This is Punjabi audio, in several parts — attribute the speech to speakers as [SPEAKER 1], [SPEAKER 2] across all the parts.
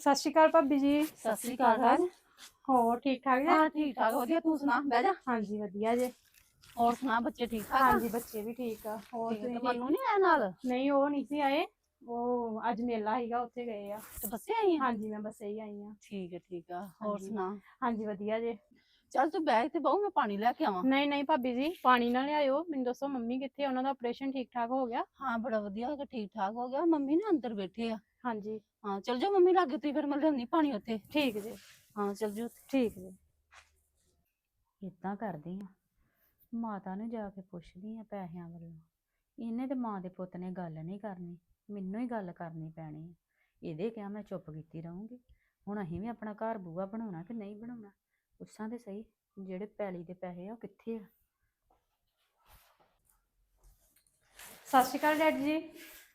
[SPEAKER 1] ਸਤਿ ਸ਼੍ਰੀ ਅਕਾਲ ਭਾਬੀ ਜੀ।
[SPEAKER 2] ਸਤਿ ਸ੍ਰੀ ਅਕਾਲ ਰਾਜ
[SPEAKER 1] ਹੋਰ ਠੀਕ ਠਾਕ ਜੀ?
[SPEAKER 2] ਹਾਂ ਠੀਕ ਠਾਕ ਵਧੀਆ ਤੂੰ ਸੁਣਾ ਬਹਿ ਜਾ।
[SPEAKER 1] ਹਾਂਜੀ ਵਧੀਆ ਜੀ।
[SPEAKER 2] ਹੋਰ ਸੁਣਾ ਬੱਚੇ ਠੀਕ ਠਾਕ ਆ?
[SPEAKER 1] ਹਾਂਜੀ ਬੱਚੇ ਵੀ ਠੀਕ ਆ। ਹੋਰ ਤੁਸੀਂ?
[SPEAKER 2] ਤੇ ਮੰਨੂ ਨਹੀਂ ਆਇਆ ਨਾਲ?
[SPEAKER 1] ਨਹੀਂ ਉਹ ਨਹੀਂ ਸੀ ਆਏ। ਉਹ ਅੱਜ ਮੇਲਾ ਸੀਗਾ ਉੱਥੇ ਗਏ ਆ।
[SPEAKER 2] ਤੇ ਬੱਸੇ ਆਈ ਆ?
[SPEAKER 1] ਹਾਂਜੀ ਮੈਂ ਬਸ ਇਹੀ ਆਈ ਆ।
[SPEAKER 2] ਠੀਕ ਹੈ ਠੀਕ ਆ। ਹੋਰ
[SPEAKER 1] ਹਾਂਜੀ।
[SPEAKER 2] ਸੁਣਾ?
[SPEAKER 1] ਹਾਂਜੀ ਵਧੀਆ ਜੀ।
[SPEAKER 2] ਚੱਲ ਤੂੰ ਬੈਗ ਤੇ ਬਹੁ ਮੈਂ ਪਾਣੀ ਲੈ ਕੇ ਆਵਾਂ।
[SPEAKER 1] ਨਹੀਂ ਨਹੀਂ ਭਾਬੀ ਜੀ ਪਾਣੀ ਨਾ ਲਿਆਇਓ। ਮੈਨੂੰ ਦੱਸੋ ਮੰਮੀ ਕਿੱਥੇ ਆ? ਉਹਨਾਂ ਦਾ ਆਪਰੇਸ਼ਨ ਠੀਕ ਠਾਕ ਹੋ ਗਿਆ?
[SPEAKER 2] ਹਾਂ ਬੜਾ ਵਧੀਆ ਹੋ ਗਿਆ ਠੀਕ ਠਾਕ ਹੋ ਗਿਆ। ਮੰਮੀ ਨੇ ਅੰਦਰ ਬੈਠੇ ਆ।
[SPEAKER 1] ਹਾਂਜੀ।
[SPEAKER 2] ਹਾਂ ਚੱਲ ਜਾ ਮੰਮੀ ਲਾਗੇ ਤੁਸੀਂ ਫਿਰ ਮੈਂ ਲਿਆਉਂਦੀ ਪਾਣੀ ਉੱਥੇ।
[SPEAKER 1] ਠੀਕ ਜੀ।
[SPEAKER 2] ਹਾਂ ਚੱਲ ਜਾ
[SPEAKER 1] ਠੀਕ ਜੀ।
[SPEAKER 3] ਇਦਾਂ ਕਰਦੀ ਆ। ਮਾਤਾ ਨੂੰ ਜਾ ਕੇ ਪੁੱਛਦੀ ਆ ਪੈਸਿਆਂ ਵੱਲੋਂ। ਇਹਨੇ ਤੇ ਮਾਂ ਦੇ ਪੁੱਤ ਨੇ ਗੱਲ ਨਹੀਂ ਕਰਨੀ। ਮੈਨੂੰ ਹੀ ਗੱਲ ਕਰਨੀ ਪੈਣੀ ਆ। ਇਹਦੇ ਕਿਹਾ ਮੈਂ ਚੁੱਪ ਕੀਤੀ ਰਹੂੰਗੀ। ਹੁਣ ਅਸੀਂ ਵੀ ਆਪਣਾ ਘਰ ਬੂਆ ਬਣਾਉਣਾ ਕਿ ਨਹੀਂ ਬਣਾਉਣਾ? ਪੁੱਛਾਂ ਤੇ ਸਹੀ ਜਿਹੜੇ ਪੈਲੀ ਦੇ ਪੈਸੇ ਆ ਉਹ ਕਿੱਥੇ ਆ?
[SPEAKER 1] ਸਤਿ ਸ਼੍ਰੀ ਅਕਾਲ ਡੈਡੀ ਜੀ।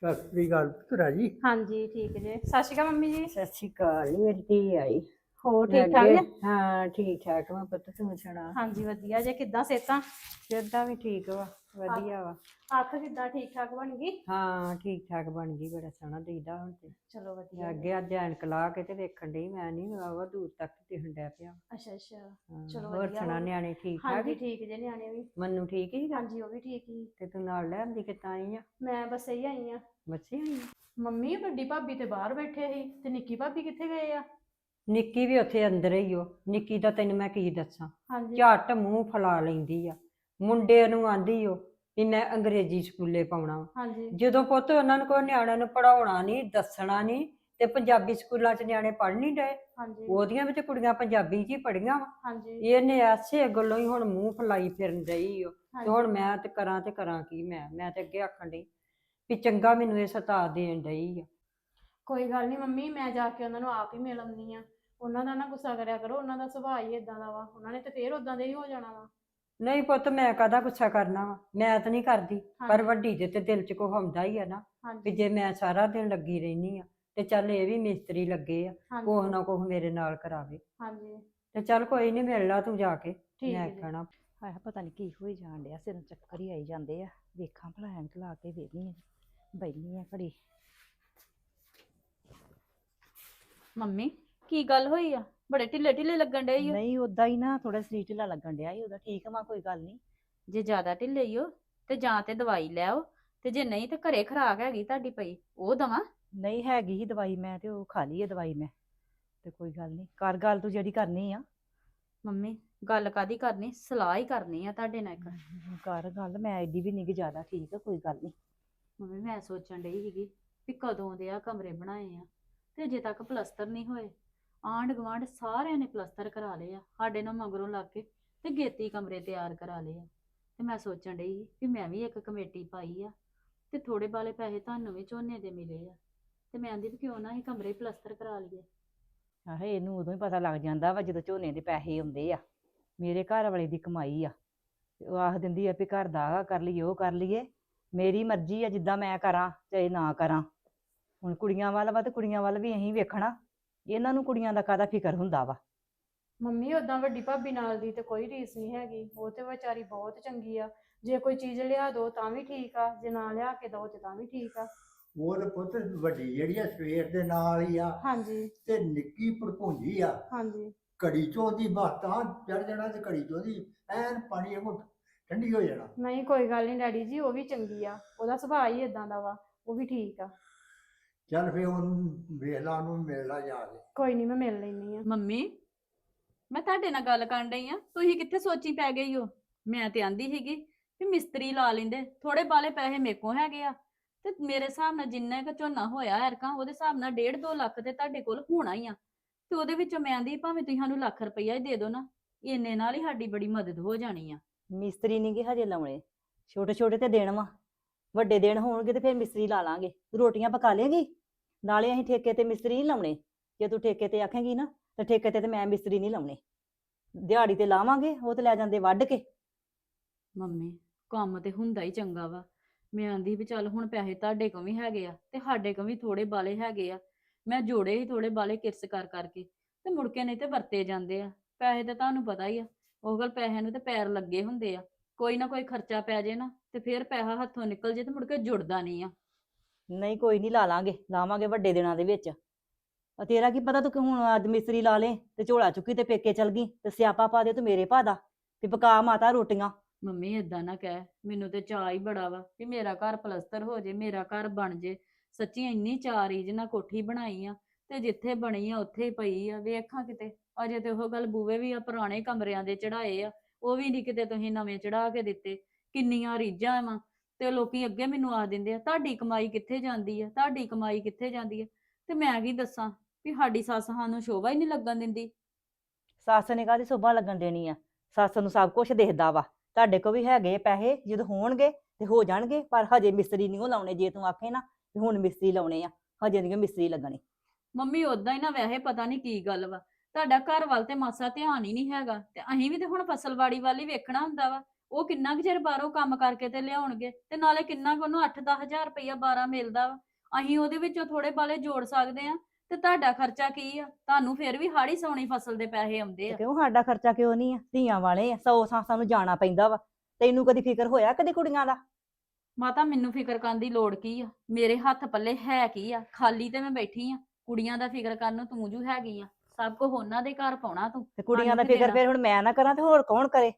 [SPEAKER 4] ਸਤਿ ਸ੍ਰੀ ਅਕਾਲ ਪੁੱਤਰਾ ਜੀ।
[SPEAKER 1] ਹਾਂਜੀ ਠੀਕ ਜੀ। ਸਤਿ ਸ਼੍ਰੀ ਅਕਾਲ ਮੰਮੀ ਜੀ।
[SPEAKER 4] ਸਤਿ ਸ੍ਰੀ ਅਕਾਲ ਮੇਰੀ ਧੀ ਆਈ।
[SPEAKER 1] ਹੋਰ ਠੀਕ ਠਾਕ
[SPEAKER 4] ਲੱਗੇ?
[SPEAKER 1] ਜੀ?
[SPEAKER 4] ਹਾਂ ਠੀਕ ਠਾਕ ਮੈਂ ਪੁੱਤ ਤੂੰ ਸੁਣਾ?
[SPEAKER 1] ਹਾਂਜੀ ਵਧੀਆ ਜੀ। ਕਿੱਦਾਂ ਸੇਤਾਂ
[SPEAKER 4] ਸਿਹਤਾਂ ਵੀ ਠੀਕ ਵਾ। ਵਧੀਆ ਵਾ।
[SPEAKER 1] ਅੱਖ ਕਿੱਦਾਂ ਠੀਕ ਠਾਕ ਬਣ ਗਈ?
[SPEAKER 4] ਹਾਂ ਠੀਕ ਠਾਕ ਬਣ ਗਈ ਬੜਾ ਸੋਹਣਾ ਦਿਖਦਾ ਹੁਣ ਤੇ।
[SPEAKER 1] ਚਲੋ ਵਧੀਆ
[SPEAKER 4] ਅੱਗੇ ਅੱਜ ਐਨਕ ਲਾ ਕੇ ਤੇ ਵੇਖਣ ਡਈ ਮੈਂ ਨਹੀਂ ਵਾ ਦੂਰ ਤੱਕ ਦਿਖਣ ਡਿਆ ਪਿਆ।
[SPEAKER 1] ਅੱਛਾ ਅੱਛਾ।
[SPEAKER 4] ਹਾਂ,
[SPEAKER 1] ਚਲੋ
[SPEAKER 4] ਹੋਰ
[SPEAKER 1] ਵਧੀਆ
[SPEAKER 4] ਸੁਣਾ
[SPEAKER 1] ਵਾ।
[SPEAKER 4] ਨਿਆਣੇ ਠੀਕ ਠਾਕ
[SPEAKER 1] ਹਾਂਜੀ ਠੀਕ ਜੇ ਨਿਆਣੇ ਵੀ।
[SPEAKER 4] ਮੰਨੂ ਠੀਕ ਹੀ
[SPEAKER 1] ਹਾਂਜੀ ਉਹ ਵੀ ਠੀਕ ਹੀ।
[SPEAKER 4] ਤੇ ਤੂੰ ਨਾਲ ਲੈ ਆਂਦੀ ਕਿੱਦਾਂ ਆਈ ਆ?
[SPEAKER 1] ਮੈਂ ਬਸ ਇਹੀ ਆਈ ਆ।
[SPEAKER 4] ਬੱਚੀ ਆਈ ਆ?
[SPEAKER 1] ਮੰਮੀ ਵੱਡੀ ਭਾਬੀ ਤੇ ਬਾਹਰ ਬੈਠੇ ਸੀ ਤੇ ਨਿੱਕੀ ਭਾਬੀ ਕਿੱਥੇ ਗਏ ਆ?
[SPEAKER 4] ਨਿੱਕੀ ਵੀ ਉੱਥੇ ਅੰਦਰ ਹੀ ਓ। ਨਿੱਕੀ ਦਾ ਤੈਨੂੰ ਮੈਂ ਕੀ ਦੱਸਾਂ? ਝੱਟ ਮੂੰਹ ਫਲਾ ਲੈਂਦੀ ਆ। ਮੁੰਡੇ ਨੂੰ ਆਂਦੀ ਓ ਵੀ ਮੈਂ ਅੰਗਰੇਜ਼ੀ ਸਕੂਲੇ ਪਾਉਣਾ ਵਾ।
[SPEAKER 1] ਹਾਂਜੀ।
[SPEAKER 4] ਜਦੋਂ ਪੁੱਤ ਉਹਨਾਂ ਨੂੰ ਕੋਈ ਨਿਆਣਿਆਂ ਨੂੰ ਪੜਾਉਣਾ ਨਹੀਂ ਦੱਸਣਾ ਨਹੀਂ ਤੇ ਪੰਜਾਬੀ ਸਕੂਲਾਂ 'ਚ ਨਿਆਣੇ ਪੜ੍ਹ ਨਹੀਂ ਡਏ
[SPEAKER 1] ਹਾਂਜੀ।
[SPEAKER 4] ਉਹਦੀਆਂ ਵਿੱਚ ਕੁੜੀਆਂ ਪੰਜਾਬੀ 'ਚ ਹੀ ਪੜੀਆਂ ਵਾ।
[SPEAKER 1] ਹਾਂਜੀ।
[SPEAKER 4] ਇਹਨੇ ਐਸੇ ਗੱਲੋਂ ਹੀ ਹੁਣ ਮੂੰਹ ਫਲਾਈ ਫਿਰਨ ਡਈ ਓ ਤੇ। ਹੁਣ ਮੈਂ ਤੇ ਕਰਾਂ ਤੇ ਕਰਾਂ ਕੀ ਮੈਂ ਮੈਂ ਤੇ ਅੱਗੇ ਆਖਣ ਡਈ ਵੀ ਚੰਗਾ ਮੈਨੂੰ ਇਹ ਸਤਾ ਦੇਣ ਡਈ ਆ।
[SPEAKER 1] ਕੋਈ ਗੱਲ ਨਹੀਂ ਮੰਮੀ ਮੈਂ ਜਾ ਕੇ ਉਹਨਾਂ ਨੂੰ ਆਪ ਹੀ ਮਿਲ ਆਉਂਦੀ ਆ। ਉਹਨਾਂ ਦਾ ਨਾ ਗੁੱਸਾ ਕਰਿਆ ਕਰੋ ਉਹਨਾਂ ਦਾ ਸੁਭਾਅ ਹੀ ਇਦਾਂ ਦਾ ਵਾ। ਉਹਨਾਂ ਨੇ ਤੇ ਫੇਰ ਉਦਾਂ ਦੇ ਹੀ ਹੋ ਜਾਣਾ ਵਾ।
[SPEAKER 4] ਨਹੀਂ ਪੁੱਤ ਮੈਂ ਕਾਹਦਾ ਗੁੱਸਾ ਕਰਨਾ ਵਾ? ਮੈਂ ਤਾਂ ਨਹੀਂ ਕਰਦੀ ਪਰ ਵੱਡੀ ਦੇ ਤੇ ਦਿਲ 'ਚ ਕੋ ਹੁੰਦਾ ਹੀ ਆ ਨਾ ਵੀ ਜੇ ਮੈਂ ਸਾਰਾ ਦਿਨ ਲੱਗੀ ਰਹਿਨੀ ਆ ਤੇ ਚੱਲ ਇਹ ਵੀ ਮਿਸਤਰੀ ਲੱਗੇ ਆ ਕੋਹ ਨਾ ਕੋਹ ਮੇਰੇ ਨਾਲ ਕਰਾਵੇ।
[SPEAKER 1] ਹਾਂਜੀ।
[SPEAKER 4] ਤੇ ਚੱਲ ਕੋਈ ਨਹੀਂ ਮਿਲ ਲਾ ਤੂੰ ਜਾ ਕੇ ਮੈਂ ਕਹਿਣਾ
[SPEAKER 3] ਹਾਏ ਪਤਾ ਨਹੀਂ ਕੀ ਹੋਈ ਜਾਣ ਡਿਆ ਸਿਰ ਚੱਕਰ ਹੀ ਆਈ ਜਾਂਦੇ ਆ। ਵੇਖਾਂ ਭਲਾ ਐਨਕ ਲਾ ਕੇ ਵੇਖਨੀ ਆ ਬੈਣੀ ਆ ਘੜੀ।
[SPEAKER 2] ਮੰਮੀ ਕੀ ਗੱਲ ਹੋਈ ਆ? ਬੜੇ ਢਿੱਲੇ ਢਿੱਲੇ ਲੱਗਣ ਡਏ ਈ ਓ।
[SPEAKER 3] ਨਹੀਂ ਉਦਾਂ ਹੀ ਨਾ ਥੋੜਾ ਸਰੀਰ ਢਿੱਲਾ ਲੱਗਣ ਡਿਆ ਸੀ ਉਹਦਾ ਠੀਕ ਵਾ ਕੋਈ ਗੱਲ ਨਹੀਂ
[SPEAKER 2] ਜੇ ਜ਼ਿਆਦਾ ਢਿੱਲੇ ਈ ਓ ਤੇ ਜਾਂ ਤੇ ਦਵਾਈ ਲੈ ਆਓ ਤੇ ਜੇ ਨਹੀਂ ਤੇ ਘਰੇ ਖਰਾਕ ਹੈਗੀ ਤੁਹਾਡੀ ਪਈ ਉਹ ਦਵਾਂ।
[SPEAKER 3] ਨਹੀਂ ਹੈਗੀ ਹੀ ਦਵਾਈ ਮੈਂ ਤੇ ਉਹ ਖਾ ਲਈ ਹੈ ਦਵਾਈ ਮੈਂ ਤੇ ਕੋਈ ਗੱਲ ਨਹੀਂ ਕਰ ਗੱਲ ਤੂੰ ਜਿਹੜੀ ਕਰਨੀ ਆ।
[SPEAKER 2] ਮੰਮੀ ਗੱਲ ਕਾਦੀ ਕਰਨੀ? ਸਲਾਹ ਹੀ ਕਰਨੀ ਆ ਤੁਹਾਡੇ ਨਾਲ ਇੱਕ।
[SPEAKER 3] ਕਰ ਗੱਲ ਮੈਂ ਐਡੀ ਵੀ ਨਹੀਂ ਜ਼ਿਆਦਾ ਠੀਕ ਆ ਕੋਈ ਗੱਲ ਨਹੀਂ
[SPEAKER 2] ਮੰਮੀ ਮੈਂ ਸੋਚਣ ਡਈ ਸੀਗੀ ਵੀ ਕਦੋਂ ਦੇ ਆ ਕਮਰੇ ਬਣਾਏ ਆ ਤੇ ਅਜੇ ਤੱਕ ਪਲਸਤਰ ਨਹੀਂ ਹੋਏ। ਆਂਢ ਗੁਆਂਢ ਸਾਰਿਆਂ ਨੇ ਪਲਸਤਰ ਕਰਾ ਲਏ ਆ, ਸਾਡੇ ਨਾਲ ਮਗਰੋਂ ਲੱਗ ਕੇ ਤੇ ਗੇਤੀ ਕਮਰੇ ਤਿਆਰ ਕਰਾ ਲਏ ਆ। ਤੇ ਮੈਂ ਸੋਚਣ ਡਈ ਸੀ ਵੀ ਮੈਂ ਵੀ ਇੱਕ ਕਮੇਟੀ ਪਾਈ ਆ ਤੇ ਥੋੜੇ ਬਾਲੇ ਪੈਸੇ ਤੁਹਾਨੂੰ ਵੀ ਝੋਨੇ ਦੇ ਮਿਲੇ ਆ। ਤੇ ਮੈਂ ਆਂਦੀ ਵੀ ਕਿਉਂ ਨਾ ਹੀ ਕਮਰੇ ਪਲਸਤਰ ਕਰਾ ਲਈਏ।
[SPEAKER 3] ਆਹੇ, ਇਹਨੂੰ ਉਦੋਂ ਹੀ ਪਤਾ ਲੱਗ ਜਾਂਦਾ ਵਾ ਜਦੋਂ ਝੋਨੇ ਦੇ ਪੈਸੇ ਆਉਂਦੇ ਆ। ਮੇਰੇ ਘਰ ਵਾਲੇ ਦੀ ਕਮਾਈ ਆ। ਤੇ ਉਹ ਆਖ ਦਿੰਦੀ ਆ ਵੀ ਘਰ ਦਾ ਆਹ ਕਰ ਲਈਏ, ਉਹ ਕਰ ਲਈਏ। ਮੇਰੀ ਮਰਜ਼ੀ ਆ ਜਿੱਦਾਂ ਮੈਂ ਕਰਾਂ, ਚਾਹੇ ਨਾ ਕਰਾਂ। ਹੁਣ ਕੁੜੀਆਂ ਵੱਲ ਵਾ ਤੇ ਕੁੜੀਆਂ ਵੱਲ ਵੀ ਅਸੀਂ ਵੇਖਣਾ। ਇਹਨਾਂ ਨੂੰ ਕੁੜੀਆਂ ਦਾ ਕਾਹਦਾ ਫਿਕਰ ਹੁੰਦਾ ਵਾ?
[SPEAKER 1] ਮੰਮੀ ਉਦਾਂ ਵੱਡੀ ਭਾਬੀ ਨਾਲ ਦੀ ਤੇ ਕੋਈ ਰੀਸ ਨਹੀਂ ਹੈਗੀ। ਉਹ ਤੇ ਵਿਚਾਰੀ ਬਹੁਤ ਚੰਗੀ ਆ। ਜੇ ਕੋਈ ਚੀਜ਼ ਲਿਆ ਦੋ ਤਾਂ ਵੀ ਠੀਕ ਆ ਜੇ ਨਾ ਲਿਆ ਕੇ ਦੋ ਤੇ ਤਾਂ ਵੀ ਠੀਕ ਆ।
[SPEAKER 5] ਉਹ ਤੇ ਪੁੱਤ ਵੱਡੀ ਜਿਹੜੀ ਆ ਸਵੇਰ ਦੇ ਨਾਲ ਹੀ ਆ।
[SPEAKER 1] ਹਾਂਜੀ।
[SPEAKER 5] ਤੇ ਨਿੱਕੀ ਭੜਪੁੰਜੀ ਆ।
[SPEAKER 1] ਹਾਂਜੀ।
[SPEAKER 5] ਘੜੀ ਚੋਂ ਦੀ ਬਾਤਾਂ ਚੜ ਜਾਣਾ ਤੇ ਘੜੀ ਚੋਂ ਦੀ ਐਨ ਪਾਣੀ ਵਾਂਗੂ ਠੰਡੀ ਹੋ ਜਾਣਾ।
[SPEAKER 1] ਨਹੀਂ ਕੋਈ ਗੱਲ ਨਹੀਂ ਡੈਡੀ ਜੀ ਉਹ ਵੀ ਚੰਗੀ ਆ। ਉਹਦਾ ਸੁਭਾਅ ਹੀ ਇਦਾਂ ਦਾ ਵਾ ਉਹ ਵੀ ਠੀਕ ਆ।
[SPEAKER 5] ਚੱਲ ਫੇ ਉਹਨੂੰ ਵੇਖ ਲਾ ਉਹਨੂੰ ਮਿਲ ਲਾ ਜਾ ਕੇ।
[SPEAKER 1] ਕੋਈ ਨਹੀਂ ਮੈਂ ਮਿਲ ਲੈਣੀ ਆ
[SPEAKER 2] ਮੰਮੀ ਮੈਂ ਤੁਹਾਡੇ ਨਾਲ ਗੱਲ ਕਰਨ ਡਈ ਆ ਤੁਸੀਂ ਕਿੱਥੇ ਸੋਚੀ ਪੈ ਗਈ ਹੋ? ਮੈਂ ਤੇ ਆਂਦੀ ਸੀਗੀ ਵੀ ਮਿਸਤਰੀ ਲਾ ਲੈਂਦੇ। ਥੋੜੇ ਬਾਲੇ ਪੈਸੇ ਮੇਰੇ ਕੋਲ ਹੈਗੇ ਆ। ਤੇ ਮੇਰੇ ਹਿਸਾਬ ਨਾਲ ਜਿੰਨਾ ਕੁ ਝੋਨਾ ਹੋਇਆ ਐਰਕਾਂ ਉਹਦੇ ਹਿਸਾਬ ਨਾਲ 1.5 2 ਲੱਖ ਤੇ ਤੁਹਾਡੇ ਕੋਲ ਹੋਣਾ ਹੀ ਆ। ਤੇ ਉਹਦੇ ਵਿੱਚੋਂ ਮੈਂ ਆਂਦੀ ਭਾਵੇਂ ਤੁਸੀਂ ਸਾਨੂੰ ਲੱਖ ਰੁਪਈਆ ਹੀ ਦੇ ਦਿਓ ਨਾ ਇੰਨੇ ਨਾਲ ਹੀ ਸਾਡੀ ਬੜੀ ਮਦਦ ਹੋ ਜਾਣੀ ਆ।
[SPEAKER 3] ਮਿਸਤਰੀ ਨਹੀਂ ਗੇ ਹਜੇ ਲਾਉਣੇ। ਛੋਟੇ ਛੋਟੇ ਤੇ ਦੇਣ ਵਾ। ਵੱਡੇ ਦਿਨ ਹੋਣਗੇ ਤੇ ਫਿਰ ਮਿਸਤਰੀ ਲਾ ਲਾਂਗੇ। ਤੂੰ ਰੋਟੀਆਂ ਪਕਾ ਲੇਗੀ? ਨਾਲੇ ਅਸੀਂ ਠੇਕੇ ਤੇ ਮਿਸਤਰੀ ਨਹੀਂ ਲਾਉਣੇ। ਜੇ ਤੂੰ ਠੇਕੇ ਤੇ ਆਖੇਂਗੀ ਨਾ, ਤੇ ਠੇਕੇ ਤੇ ਤੇ ਮੈਂ ਮਿਸਤਰੀ ਨਹੀਂ ਲਾਉਣੇ। ਦਿਹਾੜੀ ਤੇ ਲਾਵਾਂਗੇ, ਉਹ ਤੇ ਲੈ ਜਾਂਦੇ ਵੱਢ ਕੇ।
[SPEAKER 2] ਮੰਮੀ, ਕੰਮ ਤੇ ਹੁੰਦਾ ਹੀ ਚੰਗਾ ਵਾ। ਮੈਂ ਆਂਦੀ ਵੀ ਚੱਲ ਹੁਣ ਪੈਸੇ ਤੁਹਾਡੇ ਕੋਲ ਵੀ ਹੈਗੇ ਆ, ਤੇ ਸਾਡੇ ਕੋਲ ਵੀ ਥੋੜੇ ਬਾਲੇ ਹੈਗੇ ਆ। ਮੈਂ ਜੋੜੇ ਹੀ ਥੋੜੇ ਬਾਲੇ ਕਿਰਸ ਕਰ ਕਰਕੇ, ਤੇ ਮੁੜ ਕੇ ਨਹੀਂ ਤੇ ਵਰਤੇ ਜਾਂਦੇ ਆ। ਪੈਸੇ ਤਾਂ ਤੁਹਾਨੂੰ ਪਤਾ ਹੀ ਆ। ਉਹ ਗੱਲ ਪੈਸੇ ਨੂੰ ਤੇ ਪੈਰ ਲੱਗੇ ਹੁੰਦੇ ਆ। ਕੋਈ ਨਾ ਕੋਈ ਖਰਚਾ ਪੈ ਜੇ ਨਾ। ਤੇ ਫਿਰ ਪੈਸਾ ਹੱਥੋਂ ਨਿਕਲ ਜੇ ਤੇ ਮੁੜ ਕੇ ਜੁੜਦਾ ਨਹੀਂ ਆ।
[SPEAKER 3] ਨਹੀਂ ਕੋਈ ਨਹੀਂ ਲਾ ਲਾਂਗੇ। ਲਾਵਾਂਗੇ ਵੱਡੇ ਦਿਨਾਂ ਦੇ ਵਿੱਚ। ਆ ਤੇਰਾ ਕੀ ਪਤਾ ਤੂੰ ਕਿ ਹੁਣ ਅੱਜ ਮਿਸਤਰੀ ਲਾ ਲੇ ਤੇ ਝੋਲਾ ਚੁੱਕੀ ਤੇ ਪੇਕੇ ਚਲ ਗਈ ਤੇ ਸਿਆਪਾ ਪਾ ਦੇ ਤੂੰ ਮੇਰੇ ਭਾ ਦਾ ਵੀ ਪਕਾ ਮਾਤਾ ਰੋਟੀਆਂ।
[SPEAKER 2] ਮੰਮੀ ਏਦਾਂ ਨਾ ਕਹਿ। ਮੈਨੂੰ ਤੇ ਚਾਅ ਹੀ ਬੜਾ ਵਾ ਵੀ ਮੇਰਾ ਘਰ ਪਲਸਤਰ ਹੋ ਜੇ ਮੇਰਾ ਘਰ ਬਣ ਜੇ। ਸੱਚੀ ਇੰਨੀ ਰੀਝ ਨਾਲ ਕੋਠੀ ਬਣਾਈ ਆ ਤੇ ਜਿੱਥੇ ਬਣੀ ਆ ਉੱਥੇ ਹੀ ਪਈ ਆ। ਵੇਖਾਂ ਕਿਤੇ ਅਜੇ ਤੇ ਉਹ ਗੱਲ ਬੂਵੇ ਵੀ ਆ ਪੁਰਾਣੇ ਕਮਰਿਆਂ ਦੇ ਚੜਾਏ ਆ। ਉਹ ਵੀ ਨਹੀਂ ਕਿਤੇ ਤੁਸੀਂ ਨਵੇਂ ਚੜਾ ਕੇ ਦਿੱਤੇ। ਕਿੰਨੀਆਂ ਰੀਝਾਂ ਵਾ ਤੇ ਲੋਕੀ ਅੱਗੇ ਮੈਨੂੰ ਆ ਦਿੰਦੇ ਆ ਤੁਹਾਡੀ ਕਮਾਈ ਕਿੱਥੇ ਜਾਂਦੀ ਆ? ਤੁਹਾਡੀ ਕਮਾਈ ਕਿੱਥੇ ਜਾਂਦੀ ਆ? ਤੇ ਮੈਂ ਕੀ ਦੱਸਾਂ ਵੀ ਸਾਡੀ ਸੱਸ ਸਾਨੂੰ ਸ਼ੋਭਾ ਹੀ ਨਹੀਂ ਲੱਗਣ ਦਿੰਦੀ।
[SPEAKER 3] ਸੱਸ ਨੇ ਕਾਹਦੀ ਸੋਭਾ ਲੱਗਣ ਦੇਣੀ ਆ? ਸੱਸ ਨੂੰ ਸਭ ਕੁਝ ਦਿਖਦਾ ਵਾ। ਤੁਹਾਡੇ ਕੋ ਵੀ ਹੈਗੇ ਪੈਸੇ ਜਦੋਂ ਹੋਣਗੇ ਤੇ ਹੋ ਜਾਣਗੇ ਪਰ ਹਜੇ ਮਿਸਤਰੀ ਨਹੀਂ ਉਹ ਲਾਉਣੇ ਜੇ ਤੂੰ ਆਖੇ ਨਾ ਵੀ ਹੁਣ ਮਿਸਤਰੀ ਲਾਉਣੇ ਆ ਹਜੇ ਨਹੀਂ ਮਿਸਤਰੀ ਲੱਗਣੇ।
[SPEAKER 2] ਮੰਮੀ ਉਦਾਂ ਹੀ ਨਾ ਵੈਸੇ ਪਤਾ ਨਹੀਂ ਕੀ ਗੱਲ ਵਾ। ਤੁਹਾਡਾ ਘਰ ਵੱਲ ਤੇ ਮਾਸਾ ਧਿਆਨ ਹੀ ਨਹੀਂ ਹੈਗਾ ਤੇ ਅਸੀਂ ਵੀ ਤੇ ਹੁਣ ਫਸਲਵਾੜੀ ਵੱਲ ਹੀ ਵੇਖਣਾ ਹੁੰਦਾ ਵਾ। ਉਹ ਕਿੰਨਾ ਕੁ ਚਿਰ ਬਾਹਰੋਂ ਕੰਮ ਕਰਕੇ ਤੇ ਲਿਆਉਣਗੇ? ਤੇ ਨਾਲੇ ਕਿੰਨਾ ਕੁ ਉਹਨੂੰ 8-10000 ਰੁਪਈਆ 12 ਮਿਲਦਾ ਵਾ। ਅਸੀਂ ਉਹਦੇ ਵਿੱਚੋਂ ਥੋੜੇ ਬਾਲੇ ਜੋੜ ਸਕਦੇ ਆ ਤੇ ਤੁਹਾਡਾ ਖਰਚਾ ਕੀ ਆ? ਤੁਹਾਨੂੰ ਫਿਰ ਵੀ ਹਾੜੀ ਸੌਣੀ ਫਸਲ ਦੇ ਪੈਸੇ ਆਉਂਦੇ ਆ।
[SPEAKER 3] ਕਿਉਂ? ਸਾਡਾ ਖਰਚਾ ਕਿਉਂ ਨਹੀਂ ਆ? ਧੀਆਂ ਵਾਲੇ ਆ। ਸੌ ਥਾਂ ਸਾਨੂੰ ਜਾਣਾ ਪੈਂਦਾ ਵਾ। ਤੈਨੂੰ ਕਦੀ ਫਿਕਰ ਹੋਇਆ ਕਦੀ ਕੁੜੀਆਂ ਦਾ?
[SPEAKER 2] ਮਾਤਾ ਮੈਨੂੰ ਫਿਕਰ ਕਰਨ ਦੀ ਲੋੜ ਕੀ ਆ? ਮੇਰੇ ਹੱਥ ਪੱਲੇ ਹੈ ਕੀ ਆ? ਖਾਲੀ ਤੇ ਮੈਂ ਬੈਠੀ ਆ। ਕੁੜੀਆਂ ਦਾ ਫਿਕਰ ਕਰਨ ਨੂੰ ਤੂੰ ਜੂ ਹੈਗੀ ਆ। ਸਭ ਕੁਝ ਉਹਨਾਂ ਦੇ ਘਰ ਪਾਉਣਾ ਤੂੰ।
[SPEAKER 3] ਤੇ ਕੁੜੀਆਂ ਦਾ ਫਿਕਰ? ਫਿਰ ਹੁਣ ਮੈਂ ਨਾ ਕਰਾਂ ਤੇ ਹੋਰ ਕੌਣ ਕਰੇ?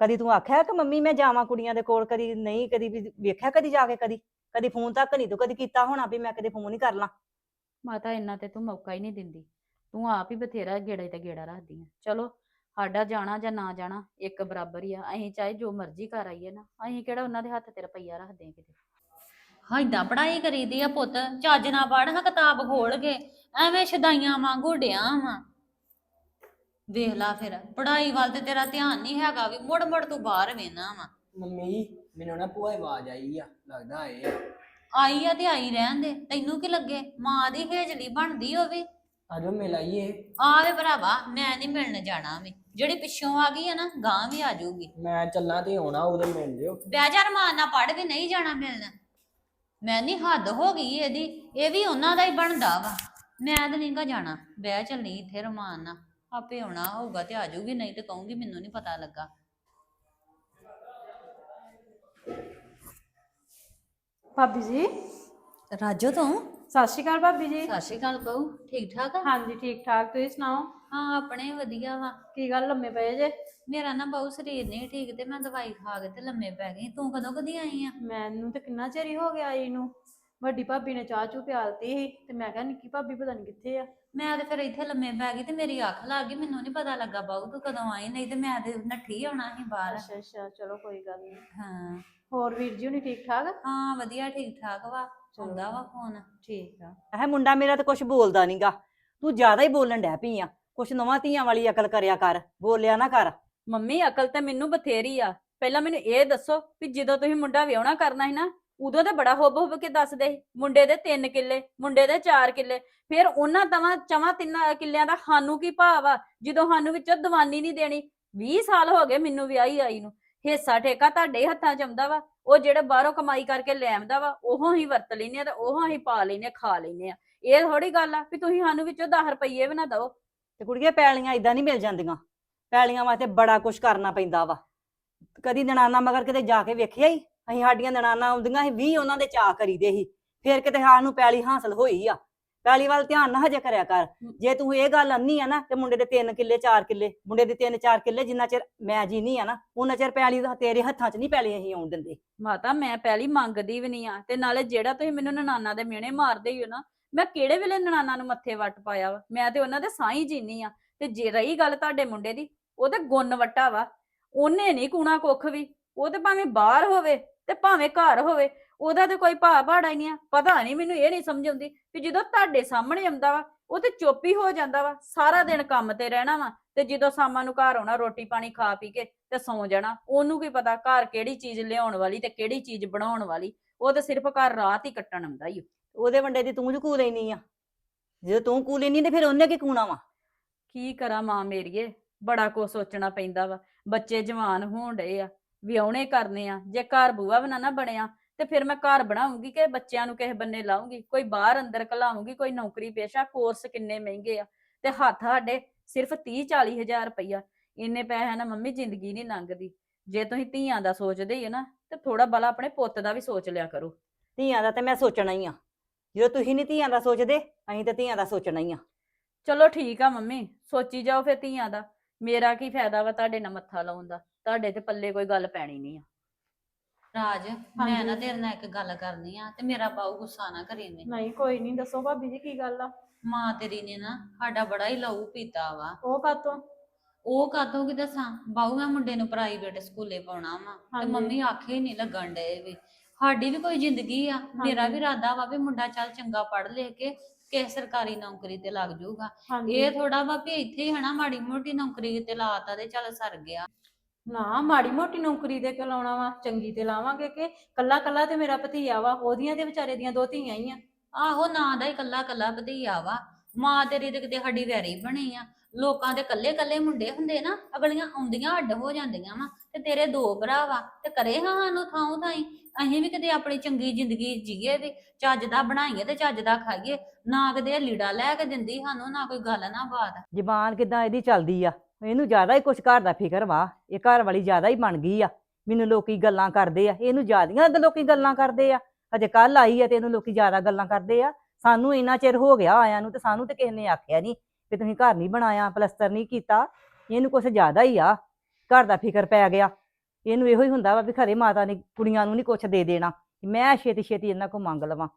[SPEAKER 3] ਕਦੀ ਤੂੰ ਆਖਿਆ ਕਿ ਮੰਮੀ ਮੈਂ ਜਾਵਾਂ ਕੁੜੀਆਂ ਦੇ ਕੋਲ ਕਦੀ ਨਹੀਂ ਕਦੀ ਵੀ ਵੇਖਿਆ ਕਦੀ ਜਾ ਕੇ ਕਦੀ? ਕਦੀ ਫੋਨ ਤੱਕ ਨਹੀਂ ਤੂੰ ਕਦੀ ਕੀਤਾ ਹੋਣਾ ਵੀ ਮੈਂ ਕਦੇ ਫੋਨ ਹੀ ਕਰ ਲਾਂ?
[SPEAKER 2] ਮਾਤਾ ਇੰਨਾ ਤੇ ਤੂੰ ਮੌਕਾ ਹੀ ਨਹੀਂ ਦਿੰਦੀ। ਤੂੰ ਆਪ ਹੀ ਬਥੇਰਾ ਗੇੜਾ ਤੇ ਗੇੜਾ ਰੱਖਦੀ ਆ। ਚਲੋ ਸਾਡਾ ਜਾਣਾ ਜਾਂ ਨਾ ਜਾਣਾ ਇੱਕ ਬਰਾਬਰ ਹੀ ਆ। ਅਸੀਂ ਚਾਹੇ ਜੋ ਮਰਜ਼ੀ ਕਰ ਆਈਏ ਨਾ ਅਸੀਂ ਕਿਹੜਾ ਉਹਨਾਂ ਦੇ ਹੱਥ ਤੇ ਰੁਪਈਆ ਰੱਖਦੇ ਆ ਕਿਤੇ?
[SPEAKER 6] ਹਾਂ ਪੜ੍ਹਾਈ ਕਰੀਦੀ ਆ ਪੁੱਤ। ਚੱਜ ਨਾਲ ਪੜ੍ਹ ਹਾਂ ਕਿਤਾਬ ਖੋਲ ਕੇ ਐਵੇਂ ਸ਼ਦਾਈਆਂ ਵਾਂਗੂ ਡਿਆ ਵਾਂ। ਵੇਖ ਲਾ ਫਿਰ ਪੜ੍ਹਾਈ ਵੱਲ ਤੇ ਤੇਰਾ ਧਿਆਨ ਨਹੀਂ ਹੈਗਾ ਵੀ ਮੁੜ ਮੁੜ ਤੂੰ ਬਾਹਰ ਵੇਨਾ ਵਾ।
[SPEAKER 7] ਮੰਮੀ ਮੈਨੂੰ ਨਾ ਭੂਆ ਆਵਾਜ਼ ਆਈ ਆ ਲੱਗਦਾ ਆਏ ਆ।
[SPEAKER 6] ਆਈ ਆ ਤੇ ਆਈ ਰਹਿਣ ਦੇ ਤੈਨੂੰ ਕੀ ਲੱਗੇ? ਮਾਂ ਦੀ ਹੇਜਲੀ ਬਣਦੀ ਹੋਵੇ
[SPEAKER 7] ਆਜੋ ਮਿਲ ਆਈਏ।
[SPEAKER 6] ਆ ਵੇ ਭਰਾਵਾ ਮੈਂ ਨਹੀਂ ਮਿਲਣ ਜਾਣਾ ਵੀ। ਜਿਹੜੀ ਪਿੱਛੋਂ ਆ ਗਈ ਆ ਨਾ ਗਾਂ ਵੀ ਆ ਜਾਊਗੀ।
[SPEAKER 7] ਮੈਂ ਚੱਲਾਂ ਤੇ ਆਉਣਾ ਉਹਦੇ ਮਿਲ ਜਿਓ
[SPEAKER 6] ਬਹਿ ਜਾ ਰਮਾਨ ਨਾਲ ਪੜ ਵੀ ਨਹੀਂ ਜਾਣਾ ਮਿਲਣ। ਮੈਂ ਨਹੀਂ ਹੱਦ ਹੋ ਗਈ ਇਹਦੀ ਇਹ ਵੀ ਉਹਨਾਂ ਦਾ ਹੀ ਬਣਦਾ ਵਾ। ਮੈਂ ਤਾਂ ਨਹੀਂਗਾ ਜਾਣਾ। ਬਹਿ ਚੱਲੀ ਇੱਥੇ ਰਮਾਨ ਨਾਲ। ਆਪੇ ਆਉਣਾ ਹੋਊਗਾ ਤੇ ਆ ਜਾਊਗੀ ਨਹੀਂ ਤੇ ਕਹੂੰਗੀ ਮੈਨੂੰ ਨਹੀਂ ਪਤਾ ਲੱਗਾ।
[SPEAKER 1] ਭਾਬੀ ਜੀ?
[SPEAKER 6] ਰਾਜੋ ਤੂੰ?
[SPEAKER 1] ਸਤਿ ਸ਼੍ਰੀ ਅਕਾਲ ਭਾਬੀ ਜੀ।
[SPEAKER 6] ਸਤਿ ਸ਼੍ਰੀ ਅਕਾਲ ਬਹੂ ਠੀਕ ਠਾਕ ਆ?
[SPEAKER 1] ਹਾਂਜੀ ਠੀਕ ਠਾਕ ਤੁਸੀਂ ਸੁਣਾਓ?
[SPEAKER 6] ਹਾਂ ਆਪਣੇ ਵਧੀਆ ਵਾ।
[SPEAKER 1] ਕੀ ਗੱਲ ਲੰਮੇ ਪਏ ਜੇ?
[SPEAKER 6] ਮੇਰਾ ਨਾ ਬਹੁ ਸਰੀਰ ਨਹੀਂ ਠੀਕ ਤੇ ਮੈਂ ਦਵਾਈ ਖਾ ਕੇ ਤੇ ਲੰਮੇ ਪੈ ਗਈ। ਤੂੰ ਕਦੋਂ ਕਦੀ ਆਈ ਆ?
[SPEAKER 1] ਮੈਨੂੰ ਤੇ ਕਿੰਨਾ ਚਿਰ ਹੀ ਹੋ ਗਿਆ ਆਈ ਨੂੰ। ਵੱਡੀ ਭਾਬੀ ਨੇ ਚਾਹ ਚੂ ਪਿਆਲਤੀ ਸੀ ਤੇ ਮੈਂ ਕਿਹਾ ਨਿੱਕੀ ਭਾਬੀ ਪਤਾ ਨਹੀਂ ਕਿੱਥੇ ਆ।
[SPEAKER 6] ਮੈਂ ਤੇ ਫਿਰ ਇੱਥੇ ਲੰਮੇ ਪੈ ਗਈ ਤੇ ਮੇਰੀ ਅੱਖ ਲੱਗ ਗਈ ਮੈਨੂੰ ਨਹੀਂ ਪਤਾ ਲੱਗਾ ਬਹੁ ਤੂੰ ਕਦੋਂ ਆਈ ਨਹੀਂ ਤੇ ਮੈਂ ਤੇ ਨੱਠੀ ਆਉਣਾ ਸੀ ਬਾਹਰ।
[SPEAKER 1] ਅੱਛਾ ਅੱਛਾ ਚਲੋ ਕੋਈ ਗੱਲ ਨਹੀਂ
[SPEAKER 6] ਹਾਂ।
[SPEAKER 1] ਹੋਰ ਵੀਰ ਜੀ ਹੁਣੀ ਠੀਕ ਠਾਕ?
[SPEAKER 6] ਹਾਂ ਵਧੀਆ ਠੀਕ ਠਾਕ ਵਾ। ਆਉਂਦਾ ਵਾ ਫੋਨ।
[SPEAKER 1] ਠੀਕ ਆ।
[SPEAKER 3] ਇਹ ਮੁੰਡਾ ਮੇਰਾ ਤੇ ਕੁਝ ਬੋਲਦਾ ਨਹੀਂਗਾ ਤੂੰ ਜ਼ਿਆਦਾ ਹੀ ਬੋਲਣ ਡੈ ਪਈ ਆ। ਕੁਛ ਨਵਾਂ ਧੀਆਂ ਵਾਲੀ ਅਕਲ ਕਰਿਆ ਕਰ ਬੋਲਿਆ ਨਾ ਕਰ।
[SPEAKER 2] ਮੰਮੀ ਅਕਲ ਤੇ ਮੈਨੂੰ ਬਥੇਰੀ ਆ। ਪਹਿਲਾਂ ਮੈਨੂੰ ਇਹ ਦੱਸੋ ਵੀ ਜਦੋਂ ਤੁਸੀਂ ਮੁੰਡਾ ਵਿਆਹਣਾ ਕਰਨਾ ਸੀ ਨਾ ਉਦੋਂ ਤਾਂ ਬੜਾ ਹੁੱਬ ਹੁੱਬ ਕੇ ਦੱਸਦੇ ਸੀ, ਮੁੰਡੇ ਦੇ 3 ਕਿੱਲੇ, ਮੁੰਡੇ ਦੇ 4 ਕਿੱਲੇ, ਫਿਰ ਉਹਨਾਂ ਦਵਾਂ ਚਵਾਂ ਤਿੰਨਾਂ ਕਿੱਲਿਆਂ ਦਾ ਸਾਨੂੰ ਕੀ ਭਾਵ ਆ? ਜਦੋਂ ਸਾਨੂੰ ਵਿੱਚੋਂ ਦੀਵਾਨੀ ਨਹੀਂ ਦੇਣੀ 20 ਸਾਲ ਹੋ ਗਏ ਮੈਨੂੰ ਵਿਆਹੀ ਆਈ ਨੂੰ, ਹਿੱਸਾ ਠੇਕਾ ਤੁਹਾਡੇ ਹੱਥਾਂ 'ਚ ਆਉਂਦਾ ਵਾ, ਉਹ ਜਿਹੜੇ ਬਾਹਰੋਂ ਕਮਾਈ ਕਰਕੇ ਲੈ ਆਉਂਦਾ ਵਾ, ਉਹ ਹੀ ਵਰਤ ਲੈਨੇ ਆ ਤੇ ਉਹ ਹੀ ਪਾ ਲੈਨੇ ਆ, ਖਾ ਲੈਨੇ ਆ, ਇਹ ਥੋੜੀ ਗੱਲ ਆ ਵੀ ਤੁਸੀਂ ਸਾਨੂੰ ਵਿੱਚੋਂ 10 ਰੁਪਈਏ ਵੀ ਨਾ ਦਿਓ
[SPEAKER 3] ਤੇ ਕੁੜੀਏ ਪੈਲੀਆਂ ਇਦਾਂ ਨਹੀਂ ਮਿਲ ਜਾਂਦੀਆਂ, ਪੈਲੀਆਂ ਵਾਸਤੇ ਬੜਾ ਕੁਝ ਕਰਨਾ ਪੈਂਦਾ ਵਾ, ਕਦੀ ਨਨਾਨਾ ਮਗਰ ਕਿਤੇ ਜਾ ਕੇ ਵੇਖਿਆ ਹੀ ਅਸੀਂ ਸਾਡੀਆਂ ਨਨਾਨਾ ਆਉਂਦੀਆਂ ਸੀ 20 ਉਹਨਾਂ ਦੇ ਚਾਅ ਕਰੀਦੇ ਸੀ। ਫਿਰ ਕਿਤੇ ਸਾਨੂੰ ਪੈਲੀ ਹਾਸਲ ਹੋਈ ਆ। ਪੈਲੀ ਵੱਲ ਧਿਆਨ ਨਾ ਹਜੇ ਕਰਿਆ ਕਰ। ਜੇ ਤੂੰ ਇਹ ਗੱਲ ਅੰਨੀ ਆ ਨਾ ਤੇ ਮੁੰਡੇ ਦੇ 3 ਕਿੱਲੇ 4 ਕਿੱਲੇ ਮੁੰਡੇ ਦੇ 3-4 ਕਿੱਲੇ ਜਿੰਨਾ ਚਿਰ ਮੈਂ ਜੀ ਨਹੀਂ ਆ ਨਾ ਉਹਨਾਂ ਚਿਰ ਪੈਲੀ ਦਾ ਤੇਰੇ ਹੱਥਾਂ 'ਚ ਨਹੀਂ ਪੈਲੀ ਅਸੀਂ ਆਉਣ ਦਿੰਦੇ।
[SPEAKER 2] ਮਾਤਾ ਮੈਂ ਪਹਿਲੀ ਮੰਗਦੀ ਵੀ ਨਹੀਂ ਆ। ਤੇ ਨਾਲੇ ਜਿਹੜਾ ਤੁਸੀਂ ਮੈਨੂੰ ਨਨਾਨਾ ਦੇ ਮਿਹਣੇ ਮਾਰਦੇ ਹੀ ਹੋ ਨਾ ਮੈਂ ਕਿਹੜੇ ਵੇਲੇ ਨਨਾਨਾ ਨੂੰ ਮੱਥੇ ਵੱਟ ਪਾਇਆ ਵਾ? ਮੈਂ ਤੇ ਉਹਨਾਂ ਦੇ ਸਾਈ ਜੀਨੀ ਆ। ਤੇ ਜੇ ਰਹੀ ਗੱਲ ਤੁਹਾਡੇ ਮੁੰਡੇ ਦੀ ਉਹ ਤੇ ਗੁੰਨ ਵੱਟਾ ਵਾ। ਉਹਨੇ ਨਹੀਂ ਕੂਣਾ ਕੁੱਖ ਵੀ। ਉਹ ਤੇ ਭਾਵੇਂ ਬਾਹਰ ਹੋਵੇ। ਤੇ ਭਾਵੇਂ ਘਰ ਹੋਵੇ ਉਹਦਾ ਤੇ ਕੋਈ ਭਾ ਭਾੜਾ ਹੀ ਨਹੀਂ ਆ। ਪਤਾ ਨਹੀਂ ਮੈਨੂੰ ਇਹ ਨਹੀਂ ਸਮਝ ਆਉਂਦੀ ਕਿ ਜਦੋਂ ਤੁਹਾਡੇ ਸਾਹਮਣੇ ਆਉਂਦਾ ਵਾ ਉਹ ਤੇ ਚੁੱਪ ਹੀ ਹੋ ਜਾਂਦਾ ਵਾ। ਸਾਰਾ ਦਿਨ ਕੰਮ ਤੇ ਰਹਿਣਾ ਵਾ ਤੇ ਜਦੋਂ ਸ਼ਾਮਾਂ ਨੂੰ ਘਰ ਆਉਣਾ ਰੋਟੀ ਪਾਣੀ ਖਾ ਪੀ ਕੇ ਤੇ ਸੌਂ ਜਾਣਾ ਉਹਨੂੰ ਕੀ ਪਤਾ ਘਰ ਕਿਹੜੀ ਚੀਜ਼ ਲਿਆਉਣ ਵਾਲੀ ਤੇ ਕਿਹੜੀ ਚੀਜ਼ ਬਣਾਉਣ ਵਾਲੀ। ਉਹ ਤੇ ਸਿਰਫ ਘਰ ਰਾਤ ਹੀ ਕੱਟਣ ਆਉਂਦਾ ਹੀ
[SPEAKER 3] ਉਹਦੇ ਵੰਡੇ ਦੀ ਤੂੰ ਜੂ ਲੈਣੀ ਆ। ਜੇ ਤੂੰ ਕੂ ਲੈਣੀ ਤੇ ਫਿਰ ਉਹਨੇ ਕੀ ਕੂਣਾ ਵਾ?
[SPEAKER 2] ਕੀ ਕਰਾਂ ਮਾਂ ਮੇਰੀਏ ਬੜਾ ਕੁਛ ਸੋਚਣਾ ਪੈਂਦਾ ਵਾ। ਬੱਚੇ ਜਵਾਨ ਹੋਣ ਡਏ ਆ। ਵਿਆਹੁਣੇ ਕਰਨੇ ਆ ਜੇ ਘਰ ਬੂਆ ਬਣਾ ਨਾ ਬਣਿਆ ਤੇ ਫਿਰ ਮੈਂ ਘਰ ਬਣਾਉਂਗੀ ਕਿ ਬੱਚਿਆਂ ਨੂੰ ਕਿਸੇ ਬੰਨੇ ਲਾਉਂਗੀ? ਕੋਈ ਬਾਹਰ ਅੰਦਰ ਕਲਾਉਂਗੀ ਕੋਈ ਨੌਕਰੀ ਪੇਸ਼ਾ ਕੋਰਸ ਕਿੰਨੇ ਮਹਿੰਗੇ ਆ? ਤੇ ਹੱਥ ਸਾਡੇ ਸਿਰਫ 30 40 ਹਜ਼ਾਰ ਰੁਪਈਆ ਇੰਨੇ ਪੈਸੇ ਨਾਲ ਮੰਮੀ ਜ਼ਿੰਦਗੀ ਨਹੀਂ ਲੰਘਦੀ। ਜੇ ਤੁਸੀਂ ਧੀਆਂ ਦਾ ਸੋਚਦੇ ਹੀ ਹੋ ਨਾ ਤੇ ਥੋੜਾ ਬਲਾ ਆਪਣੇ ਪੁੱਤ ਦਾ ਵੀ ਸੋਚ ਲਿਆ ਕਰੋ।
[SPEAKER 3] ਧੀਆਂ ਦਾ ਤੇ ਮੈਂ ਸੋਚਣਾ ਹੀ ਆ। ਜਦੋਂ ਤੁਸੀਂ ਨਹੀਂ ਧੀਆਂ ਦਾ ਸੋਚਦੇ ਅਸੀਂ ਤਾਂ ਧੀਆਂ ਦਾ ਸੋਚਣਾ ਹੀ ਆ।
[SPEAKER 2] ਚਲੋ ਠੀਕ ਆ ਮੰਮੀ ਸੋਚੀ ਜਾਓ ਫਿਰ ਧੀਆਂ ਦਾ। ਮੇਰਾ ਕੀ ਫਾਇਦਾ ਵਾ ਤੁਹਾਡੇ ਨਾਲ ਮੱਥਾ ਲਾਉਣ ਦਾ? ਤੁਹਾਡੇ ਤੇ ਪੱਲੇ ਕੋਈ ਗੱਲ ਪੈਣੀ ਨਹੀਂ ਆ।
[SPEAKER 6] ਰਾਜ ਮੈਂ ਨਾ ਤੇਰੇ ਨਾਲ ਇੱਕ ਗੱਲ ਕਰਨੀ ਆ ਤੇ ਮੇਰਾ ਬਾਊ ਗੁੱਸਾ ਨਾ ਕਰੀ ਨੇ
[SPEAKER 1] ਨਹੀਂ ਕੋਈ ਨਹੀਂ ਦੱਸੋ ਭਾਬੀ ਜੀ ਕੀ ਗੱਲ ਆ?
[SPEAKER 6] ਮਾਂ ਤੇਰੀ ਨੇ ਨਾ ਸਾਡਾ ਬੜਾ ਹੀ ਲਹੂ ਪੀਤਾ ਵਾ।
[SPEAKER 1] ਉਹ ਕਾਤੋਂ?
[SPEAKER 6] ਉਹ ਕਾਤੋਂ ਕੀ ਦੱਸਾਂ? ਬਾਊ ਮੈਂ ਮੁੰਡੇ ਨੂੰ ਪ੍ਰਾਈਵੇਟ ਸਕੂਲੇ ਪਾਉਣਾ ਵਾ ਤੇ। ਮੰਮੀ ਆਖੇ ਨਹੀਂ ਲੱਗਣ ਡਏ ਵੀ। ਸਾਡੀ ਵੀ ਕੋਈ ਜ਼ਿੰਦਗੀ ਆ। ਮੇਰਾ ਵੀ ਇਰਾਦਾ ਵਾ ਵੀ ਮੁੰਡਾ ਚੱਲ ਚੰਗਾ ਪੜ੍ਹ ਲੈ ਕੇ ਕਿਸੇ ਸਰਕਾਰੀ ਨੌਕਰੀ ਤੇ ਲੱਗ ਜਾਊਗਾ। ਇਹ ਥੋੜਾ ਵਾ ਵੀ ਇੱਥੇ ਹੀ ਹਨਾ ਮਾੜੀ ਮੋਟੀ ਨੌਕਰੀ ਤੇ ਲਾਤਾ ਤੇ ਚੱਲ ਸਰ ਗਿਆ।
[SPEAKER 1] ਨਾ ਮਾੜੀ ਮੋਟੀ ਨੌਕਰੀ ਤੇ ਲਾਉਣਾ ਵਾ ਚੰਗੀ ਤੇ ਲਾਵਾਂਗੇ ਕਿ ਕੱਲਾ ਕੱਲਾ ਤੇ ਮੇਰਾ ਭਤੀਆ ਵਾ ਉਹਦੀਆਂ ਤੇ ਵਿਚਾਰੇ ਦੀਆਂ ਦੋ ਧੀਆਂ ਹੀ ਆ।
[SPEAKER 6] ਆਹੋ ਨਾਂ ਦਾ ਹੀ ਕੱਲਾ ਕੱਲਾ ਵਧਈਆ ਵਾ ਮਾਂ ਤੇਰੀ ਤੇ ਕਿਤੇ ਸਾਡੀ ਵੈਰੀ ਬਣੀ ਆ। ਲੋਕਾਂ ਦੇ ਕੱਲੇ ਕੱਲੇ ਮੁੰਡੇ ਹੁੰਦੇ ਨਾ ਅਗਲੀਆਂ ਆਉਂਦੀਆਂ ਅੱਡ ਹੋ ਜਾਂਦੀਆਂ ਵਾ ਤੇ ਤੇਰੇ ਦੋ ਭਰਾ ਵਾ ਤੇ ਕਰੇ ਹਾਂ ਸਾਨੂੰ ਥਾਂ ਥਾਈ। ਅਸੀਂ ਵੀ ਕਿਤੇ ਆਪਣੀ ਚੰਗੀ ਜ਼ਿੰਦਗੀ ਜੀਏ ਵੀ ਚੱਜ ਦਾ ਬਣਾਈਏ ਤੇ ਚੱਜ ਦਾ ਖਾਈਏ ਨਾ ਕਦੇ ਲੀੜਾ ਲੈ ਕੇ ਦਿੰਦੀ ਸਾਨੂੰ ਨਾ ਕੋਈ ਗੱਲ ਨਾ ਬਾਤ।
[SPEAKER 3] ਜ਼ਬਾਨ ਕਿਦਾਂ ਇਹਦੀ ਚੱਲਦੀ ਆ? ਇਹਨੂੰ ਜ਼ਿਆਦਾ ਹੀ ਕੁਛ ਘਰ ਦਾ ਫਿਕਰ ਵਾ, ਇਹ ਘਰ ਵਾਲੀ ਜ਼ਿਆਦਾ ਹੀ ਬਣ ਗਈ ਆ। ਮੈਨੂੰ ਲੋਕੀ ਗੱਲਾਂ ਕਰਦੇ ਆ, ਇਹਨੂੰ ਜ਼ਿਆਦੀਆਂ ਤਾਂ ਲੋਕੀ ਗੱਲਾਂ ਕਰਦੇ ਆ। ਅਜੇ ਕੱਲ ਆਈ ਆ ਤੇ ਇਹਨੂੰ ਲੋਕੀ ਜ਼ਿਆਦਾ ਗੱਲਾਂ ਕਰਦੇ ਆ। ਸਾਨੂੰ ਇੰਨਾ ਚਿਰ ਹੋ ਗਿਆ ਆਇਆਂ ਨੂੰ ਤੇ ਸਾਨੂੰ ਤੇ ਕਿਸੇ ਨੇ ਆਖਿਆ ਨਹੀਂ ਕਿ ਤੁਸੀਂ ਘਰ ਨਹੀਂ ਬਣਾਇਆ, ਪਲਸਤਰ ਨਹੀਂ ਕੀਤਾ। ਇਹਨੂੰ ਕੁਛ ਜ਼ਿਆਦਾ ਹੀ ਆ, ਘਰ ਦਾ ਫਿਕਰ ਪੈ ਗਿਆ। ਇਹਨੂੰ ਇਹੋ ਹੀ ਹੁੰਦਾ ਵਾ ਵੀ ਖਰੇ ਮਾਤਾ ਨੇ, ਕੁੜੀਆਂ ਨੂੰ ਨਹੀਂ ਕੁਛ ਦੇ ਦੇਣਾ। ਮੈਂ ਛੇਤੀ ਛੇਤੀ ਇਹਨਾਂ ਕੋ ਮੰਗ ਲਵਾਂ।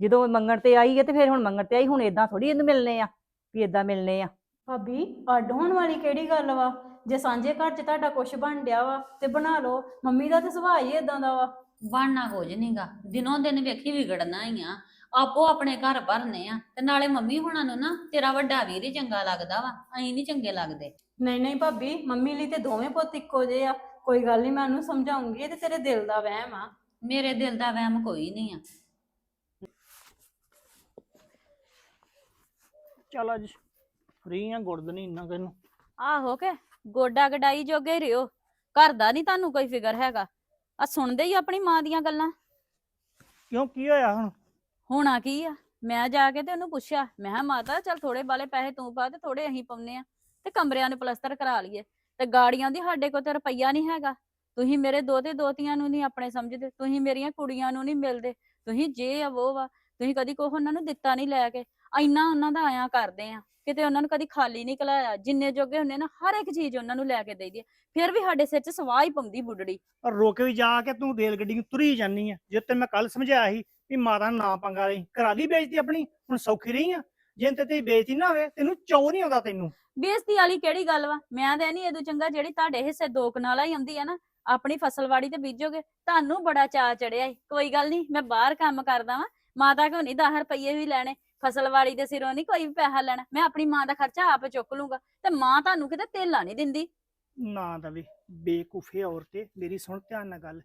[SPEAKER 3] ਜਦੋਂ ਮੰਗਣ ਤੇ ਆਈ ਹੈ ਤੇ ਫਿਰ ਹੁਣ ਮੰਗਣ ਤੇ ਆਈ, ਹੁਣ ਇਦਾਂ ਥੋੜੀ ਇਹਨੂੰ ਮਿਲਨੇ ਆ, ਵੀ ਇਦਾਂ ਮਿਲਨੇ ਆ।
[SPEAKER 1] ਭਾਬੀ ਅੱਡ ਹੋਣ ਵਾਲੀ ਕਿਹੜੀ ਗੱਲ ਵਾ? ਜੇ ਸਾਂਝੇ ਘਰ 'ਚ ਤੁਹਾਡਾ ਕੁਝ ਬਣ ਡਿਆ ਵਾ ਤੇ ਬਣਾ ਲਓ। ਮੰਮੀ ਦਾ ਤੇ ਸੁਭਾਅ ਹੀ ਇਦਾਂ ਦਾ ਵਾ।
[SPEAKER 6] ਬਣਨਾ ਕੁਝ ਨਹੀਂਗਾ ਦਿਨੋਂ ਦਿਨ ਵੇਖੀ ਵਿਗੜਨਾ ਹੀ ਆ। ਆਪੋ ਆਪਣੇ ਘਰ ਭਰਨੇ ਆ ਤੇ ਨਾਲੇ ਮੰਮੀ ਹੁਣਾਂ ਨੂੰ ਨਾ ਤੇਰਾ ਵੱਡਾ ਵੀਰ ਹੀ ਚੰਗਾ ਲੱਗਦਾ ਵਾ। ਅਸੀਂ ਨਹੀਂ ਚੰਗੇ ਲੱਗਦੇ।
[SPEAKER 1] ਨਹੀਂ ਨਹੀਂ ਭਾਬੀ ਮੰਮੀ ਲਈ ਤੇ ਦੋਵੇਂ ਪੁੱਤ ਇੱਕੋ ਜਿਹੇ ਆ। ਕੋਈ ਗੱਲ ਨਹੀਂ ਮੈਂ ਉਹਨੂੰ ਸਮਝਾਉਂਗੀ ਇਹ ਤੇ ਤੇਰੇ ਦਿਲ ਦਾ ਵਹਿਮ ਆ।
[SPEAKER 6] ਮੇਰੇ ਦਿਲ ਦਾ ਵਹਿਮ ਕੋਈ ਨਹੀਂ ਆ।
[SPEAKER 8] ਚੱਲ ਅੱਜ। ਫ੍ਰੀ ਆ ਗੁਰਦ ਨਹੀਂ ਇੰਨਾ ਕਿਨੂੰ
[SPEAKER 2] ਆਹੋ ਕੇ ਗੋਡਾ ਗਡਾਈ ਜੋਗੇ ਰਿਓ ਘਰ ਦਾ ਨਹੀਂ ਤੁਹਾਨੂੰ ਕੋਈ ਫਿਕਰ ਹੈਗਾ। ਆ ਸੁਣਦੇ ਹੀ ਆਪਣੀ ਮਾਂ ਦੀਆਂ ਗੱਲਾਂ।
[SPEAKER 8] ਕਿਉਂ ਕੀ ਹੋਇਆ ਹੁਣ?
[SPEAKER 2] ਹੋਣਾ ਕੀ ਆ? ਮੈਂ ਜਾ ਕੇ ਤੇ ਉਹਨੂੰ ਪੁੱਛਿਆ ਮੈਂ ਕਿਹਾ ਮਾਤਾ ਚੱਲ ਥੋੜੇ ਬਾਲੇ ਪੈਸੇ ਤੂੰ ਪਾ ਤੇ ਥੋੜੇ ਅਸੀਂ ਪਾਉਨੇ ਆ ਤੇ ਕਮਰਿਆਂ ਨੂੰ ਪਲਸਤਰ ਕਰਾ ਲਈਏ। ਤੇ ਗਾੜੀਆਂ ਦੀ ਸਾਡੇ ਕੋਲ ਤੇ ਰੁਪਈਆ ਨਹੀਂ ਹੈਗਾ। ਤੁਸੀਂ ਮੇਰੇ ਦੋਤੇ ਦੋਤੀਆਂ ਨੂੰ ਨਹੀਂ ਆਪਣੇ ਸਮਝਦੇ ਤੁਸੀਂ ਮੇਰੀਆਂ ਕੁੜੀਆਂ ਨੂੰ ਨਹੀਂ ਮਿਲਦੇ। ਤੁਸੀਂ ਜੇ ਆ ਉਹ ਵਾ ਤੁਸੀਂ ਕਦੀ ਕੋਹ ਉਹਨਾਂ ਨੂੰ ਦਿੱਤਾ ਨਹੀਂ ਲੈ ਕੇ। ਇੰਨਾ ਉਹਨਾਂ ਦਾ ਆਇਆ ਕਰਦੇ ਆ ਕਿਤੇ ਉਹਨਾਂ ਨੂੰ ਕਦੀ ਖਾਲੀ ਨਹੀਂ ਕਲਾਇਆ ਜਿੰਨੇ ਜੋਗੇ ਹੁੰਨੇ ਨਾ ਹਰ ਇੱਕ ਚੀਜ਼ ਉਹਨਾਂ ਨੂੰ ਲੈ ਕੇ ਦੇਈਦੀ ਆ। ਫਿਰ ਵੀ ਸਾਡੇ ਸਿਰ 'ਚ ਸਵਾਹ ਹੀ ਪਾਉਂਦੀ ਬੁੱਢੜੀ।
[SPEAKER 8] ਔਰ ਰੋਕ ਵੀ ਜਾ ਕੇ ਤੂੰ ਰੇਲ ਗੱਡੀ ਨੂੰ ਤੁਰੀ ਜਾਨੀ ਆ। ਜੇ ਤੇ ਮੈਂ ਕੱਲ ਸਮਝਾਇਆ ਸੀ ਵੀ ਮਾਤਾ ਨੂੰ ਨਾ ਪੰਗਾ ਲਈ ਕਰਾ ਲਈ ਬੇਇੱਜ਼ਤੀ ਆਪਣੀ ਹੁਣ ਸੌਖੀ ਰਹੀ ਆ। ਜੇ ਤੇ ਤੇਰੀ ਬੇਇੱਜ਼ਤੀ ਨਾ ਹੋਵੇ ਤੈਨੂੰ ਚੌ ਨਹੀਂ ਆਉਂਦਾ ਤੈਨੂੰ।
[SPEAKER 2] ਬੇਇੱਜ਼ਤੀ ਵਾਲੀ ਕਿਹੜੀ ਗੱਲ ਵਾ? ਮੈਂ ਤਾਂ ਨਹੀਂ ਇਹਦੋਂ ਚੰਗਾ ਜਿਹੜੀ ਤੁਹਾਡੇ ਹਿੱਸੇ ਦੋ ਕਨਾਲਾ ਹੀ ਆਉਂਦੀ ਆ ਨਾ ਆਪਣੀ ਫਸਲਵਾੜੀ ਤੇ ਬੀਜੋਗੇ ਤੁਹਾਨੂੰ ਬੜਾ ਚਾਅ ਚੜਿਆ ਈ ਕੋਈ ਗੱਲ ਨਹੀਂ ਮੈਂ ਬਾਹਰ ਕੰਮ ਕਰਦਾ ਵਾਂ ਮਾਤਾ ਕੋ ਨਹੀਂ 10 ਰੁਪਏ ਵੀ ਲੈਣੇ। ਫਸਲਵਾੜੀ ਦੇ ਸਿਰੋਂ ਨਹੀਂ ਕੋਈ ਵੀ ਪੈਸਾ ਲੈਣਾ। ਮੈਂ ਆਪਣੀ ਮਾਂ ਦਾ ਖਰਚਾ ਆਪ ਚੁੱਕ ਲੂੰਗਾ। ਤੇ ਮਾਂ ਤੁਹਾਨੂੰ ਕਿਤੇ ਧੇਲਾ ਨਹੀਂ ਦਿੰਦੀ।
[SPEAKER 8] ਨਾ ਦਵੇ ਬੇਕੂਫੇ ਔਰਤੇ ਮੇਰੀ ਸੁਣ ਧਿਆਨ ਨਾਲ ਗੱਲ।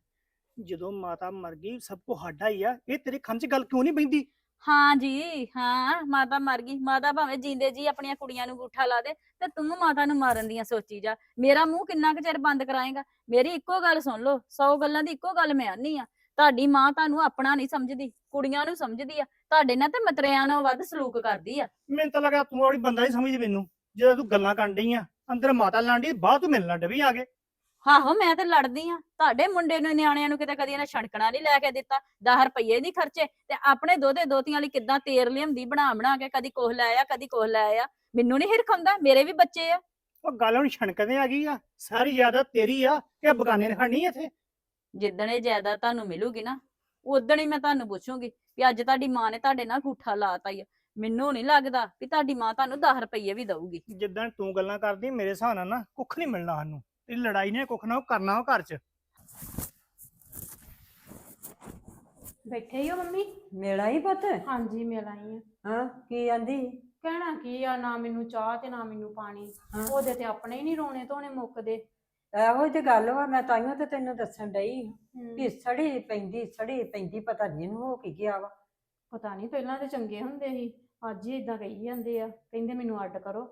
[SPEAKER 8] ਜਦੋਂ ਮਾਤਾ ਮਰ ਗਈ ਸਭ ਕੋ ਸਾਡਾ ਹੀ ਆ। ਇਹ ਤੇਰੇ ਖੰਚ ਗੱਲ ਕਿਉਂ ਨਹੀਂ ਪੈਂਦੀ?
[SPEAKER 2] ਹਾਂ ਜੀ ਹਾਂ ਮਾਤਾ ਮਰ ਗਈ। ਮਾਤਾ ਭਾਵੇਂ ਜਿੰਦੇ ਜੀ ਆਪਣੀਆਂ ਕੁੜੀਆਂ ਨੂੰ ਗੂਠਾ ਲਾ ਦੇ ਤੇ ਤੂੰ ਮਾਤਾ ਨੂੰ ਮਾਰਨ ਦੀਆਂ ਸੋਚੀ ਜਾ। ਮੇਰਾ ਮੂੰਹ ਕਿੰਨਾ ਕੁ ਚਿਰ ਬੰਦ ਕਰਾਏਗਾ? ਮੇਰੀ ਇੱਕੋ ਗੱਲ ਸੁਣ ਲਓ। 100 ਗੱਲਾਂ ਦੀ ਇੱਕੋ ਗੱਲ ਮੈਂ ਆਨੀ ਆ। ਤੁਹਾਡੀ ਮਾਂ ਤੁਹਾਨੂੰ ਆਪਣਾ ਨਹੀਂ ਸਮਝਦੀ ਕੁੜੀਆਂ ਨੂੰ ਸਮਝਦੀ ਆ। ਤੁਹਾਡੇ ਨਾਲ ਤੇ ਮਤਰਿਆਂ ਨਾਲੋਂ ਵੱਧ ਸਲੂਕ ਕਰਦੀ ਆ।
[SPEAKER 8] ਮੈਨੂੰ ਤਾਂ ਲੱਗਾ ਤੂੰ ਆਪਣੀ ਬੰਦਾ ਨਹੀਂ ਸਮਝਦੀ ਮੈਨੂੰ। ਜਦੋਂ ਤੂੰ ਗੱਲਾਂ ਕਰਨ ਡਈ ਆ ਅੰਦਰ ਮਾਤਾ ਲਾਂਡੀ ਬਾਹਰ ਤੂੰ ਮਿਲਣ ਡਵੀ ਆ ਕੇ।
[SPEAKER 2] ਆਹੋ ਮੈਂ ਤੇ ਲੜਦੀ ਆ। ਤੁਹਾਡੇ ਮੁੰਡੇ ਨੂੰ ਨਿਆਣਿਆਂ ਨੂੰ ਕਿਤੇ ਕਦੀ ਇਹਨਾਂ ਛਣਕਣਾ ਨਹੀਂ ਲੈ ਕੇ ਦਿੱਤਾ 10 ਰੁਪਏ ਨਹੀਂ ਖਰਚੇ ਤੇ ਆਪਣੇ ਦੋਤੇ ਦੋਤੀਆਂ ਲਈ ਕਿੱਦਾਂ ਤੇਰ ਲਿਆਉਂਦੀ ਬਣਾ ਬਣਾ ਕੇ ਕਦੀ ਕੋਹ ਲੈ ਆ ਕਦੀ ਕੋਹ ਲੈ ਆ। ਮੈਨੂੰ ਨਹੀਂ ਹਿਰਖਾਉਂਦਾ ਮੇਰੇ ਵੀ ਬੱਚੇ ਆ।
[SPEAKER 8] ਉਹ ਗੱਲ ਹੁਣ ਛਣਕਦੇ ਆ ਗਈ ਆ? ਸਾਰੀ ਜ਼ਿਆਦਾ ਤੇਰੀ ਆ ਕਿ ਬਗਾਨੇ ਨੇ ਖੜਨੀ ਇੱਥੇ?
[SPEAKER 2] ਜਿੱਦਣ ਇਹ ਜਾਇਦਾਦ ਤੁਹਾਨੂੰ ਮਿਲੂਗੀ ਨਾ ਉਦਣ ਹੀ ਮੈਂ ਤੁਹਾਨੂੰ ਪੁੱਛੂੰਗੀ। ਵੀ ਅੱਜ ਤੁਹਾਡੀ ਮਾਂ ਨੇ ਤੁਹਾਡੇ ਨਾਲ ਗੂਠਾ ਲਾਤਾ ਹੀ ਮੈਨੂੰ ਨਹੀਂ ਲੱਗਦਾ ਵੀ ਤੁਹਾਡੀ ਮਾਂ ਤੁਹਾਨੂੰ 10 ਰੁਪਏ ਵੀ ਦਊਗੀ।
[SPEAKER 8] ਜਿੱਦਾਂ ਤੂੰ ਗੱਲਾਂ ਕਰਦੀ ਮੇਰੇ ਹਿਸਾਬ ਨਾਲ ਨਾ ਕੁੱਖ ਨਹੀਂ ਮਿਲਣਾ ਸਾਨੂੰ। ਇਹ ਲੜਾਈ ਨੇ ਕੁੱਖ ਨਾ ਉਹ ਕਰਨਾ ਉਹ ਘਰ 'ਚ।
[SPEAKER 1] ਬੈਠੇ ਹੀ ਹੋ ਮੰਮੀ?
[SPEAKER 4] ਮੇਰਾ ਹੀ ਪੁੱਤ?
[SPEAKER 1] ਹਾਂਜੀ ਮਿਲ ਆਈ ਆ।
[SPEAKER 4] ਹਾਂ ਕੀ ਆਂਦੀ?
[SPEAKER 1] ਕਹਿਣਾ ਕੀ ਆ ਨਾ ਮੈਨੂੰ ਚਾਹ ਤੇ ਨਾ ਮੈਨੂੰ ਪਾਣੀ।
[SPEAKER 4] ਹਾਂ।
[SPEAKER 1] ਉਹਦੇ ਤੇ ਆਪਣੇ ਹੀ ਨਹੀਂ ਰੋਣੇ ਧੋਣੇ ਮੁੱਕਦੇ।
[SPEAKER 4] ਇਹੋ ਜਿਹੀ ਗੱਲ ਵਾ ਮੈਂ ਤਾਈਓ ਤੇ ਤੈਨੂੰ ਦੱਸਣ ਡਈ ਵੀ ਸੜੀ ਪੈਂਦੀ ਸੜੀ ਪੈਂਦੀ ਪਤਾ ਨਹੀਂ ਇਹਨੂੰ ਹੋ ਕੀ ਗਿਆ ਵਾ।
[SPEAKER 1] ਪਤਾ ਨਹੀਂ ਪਹਿਲਾਂ ਤੇ ਚੰਗੇ ਹੁੰਦੇ ਸੀ ਅੱਜ ਹੀ ਇਦਾਂ ਕਹੀ ਜਾਂਦੇ ਆ ਕਹਿੰਦੇ ਮੈਨੂੰ ਅੱਡ ਕਰੋ।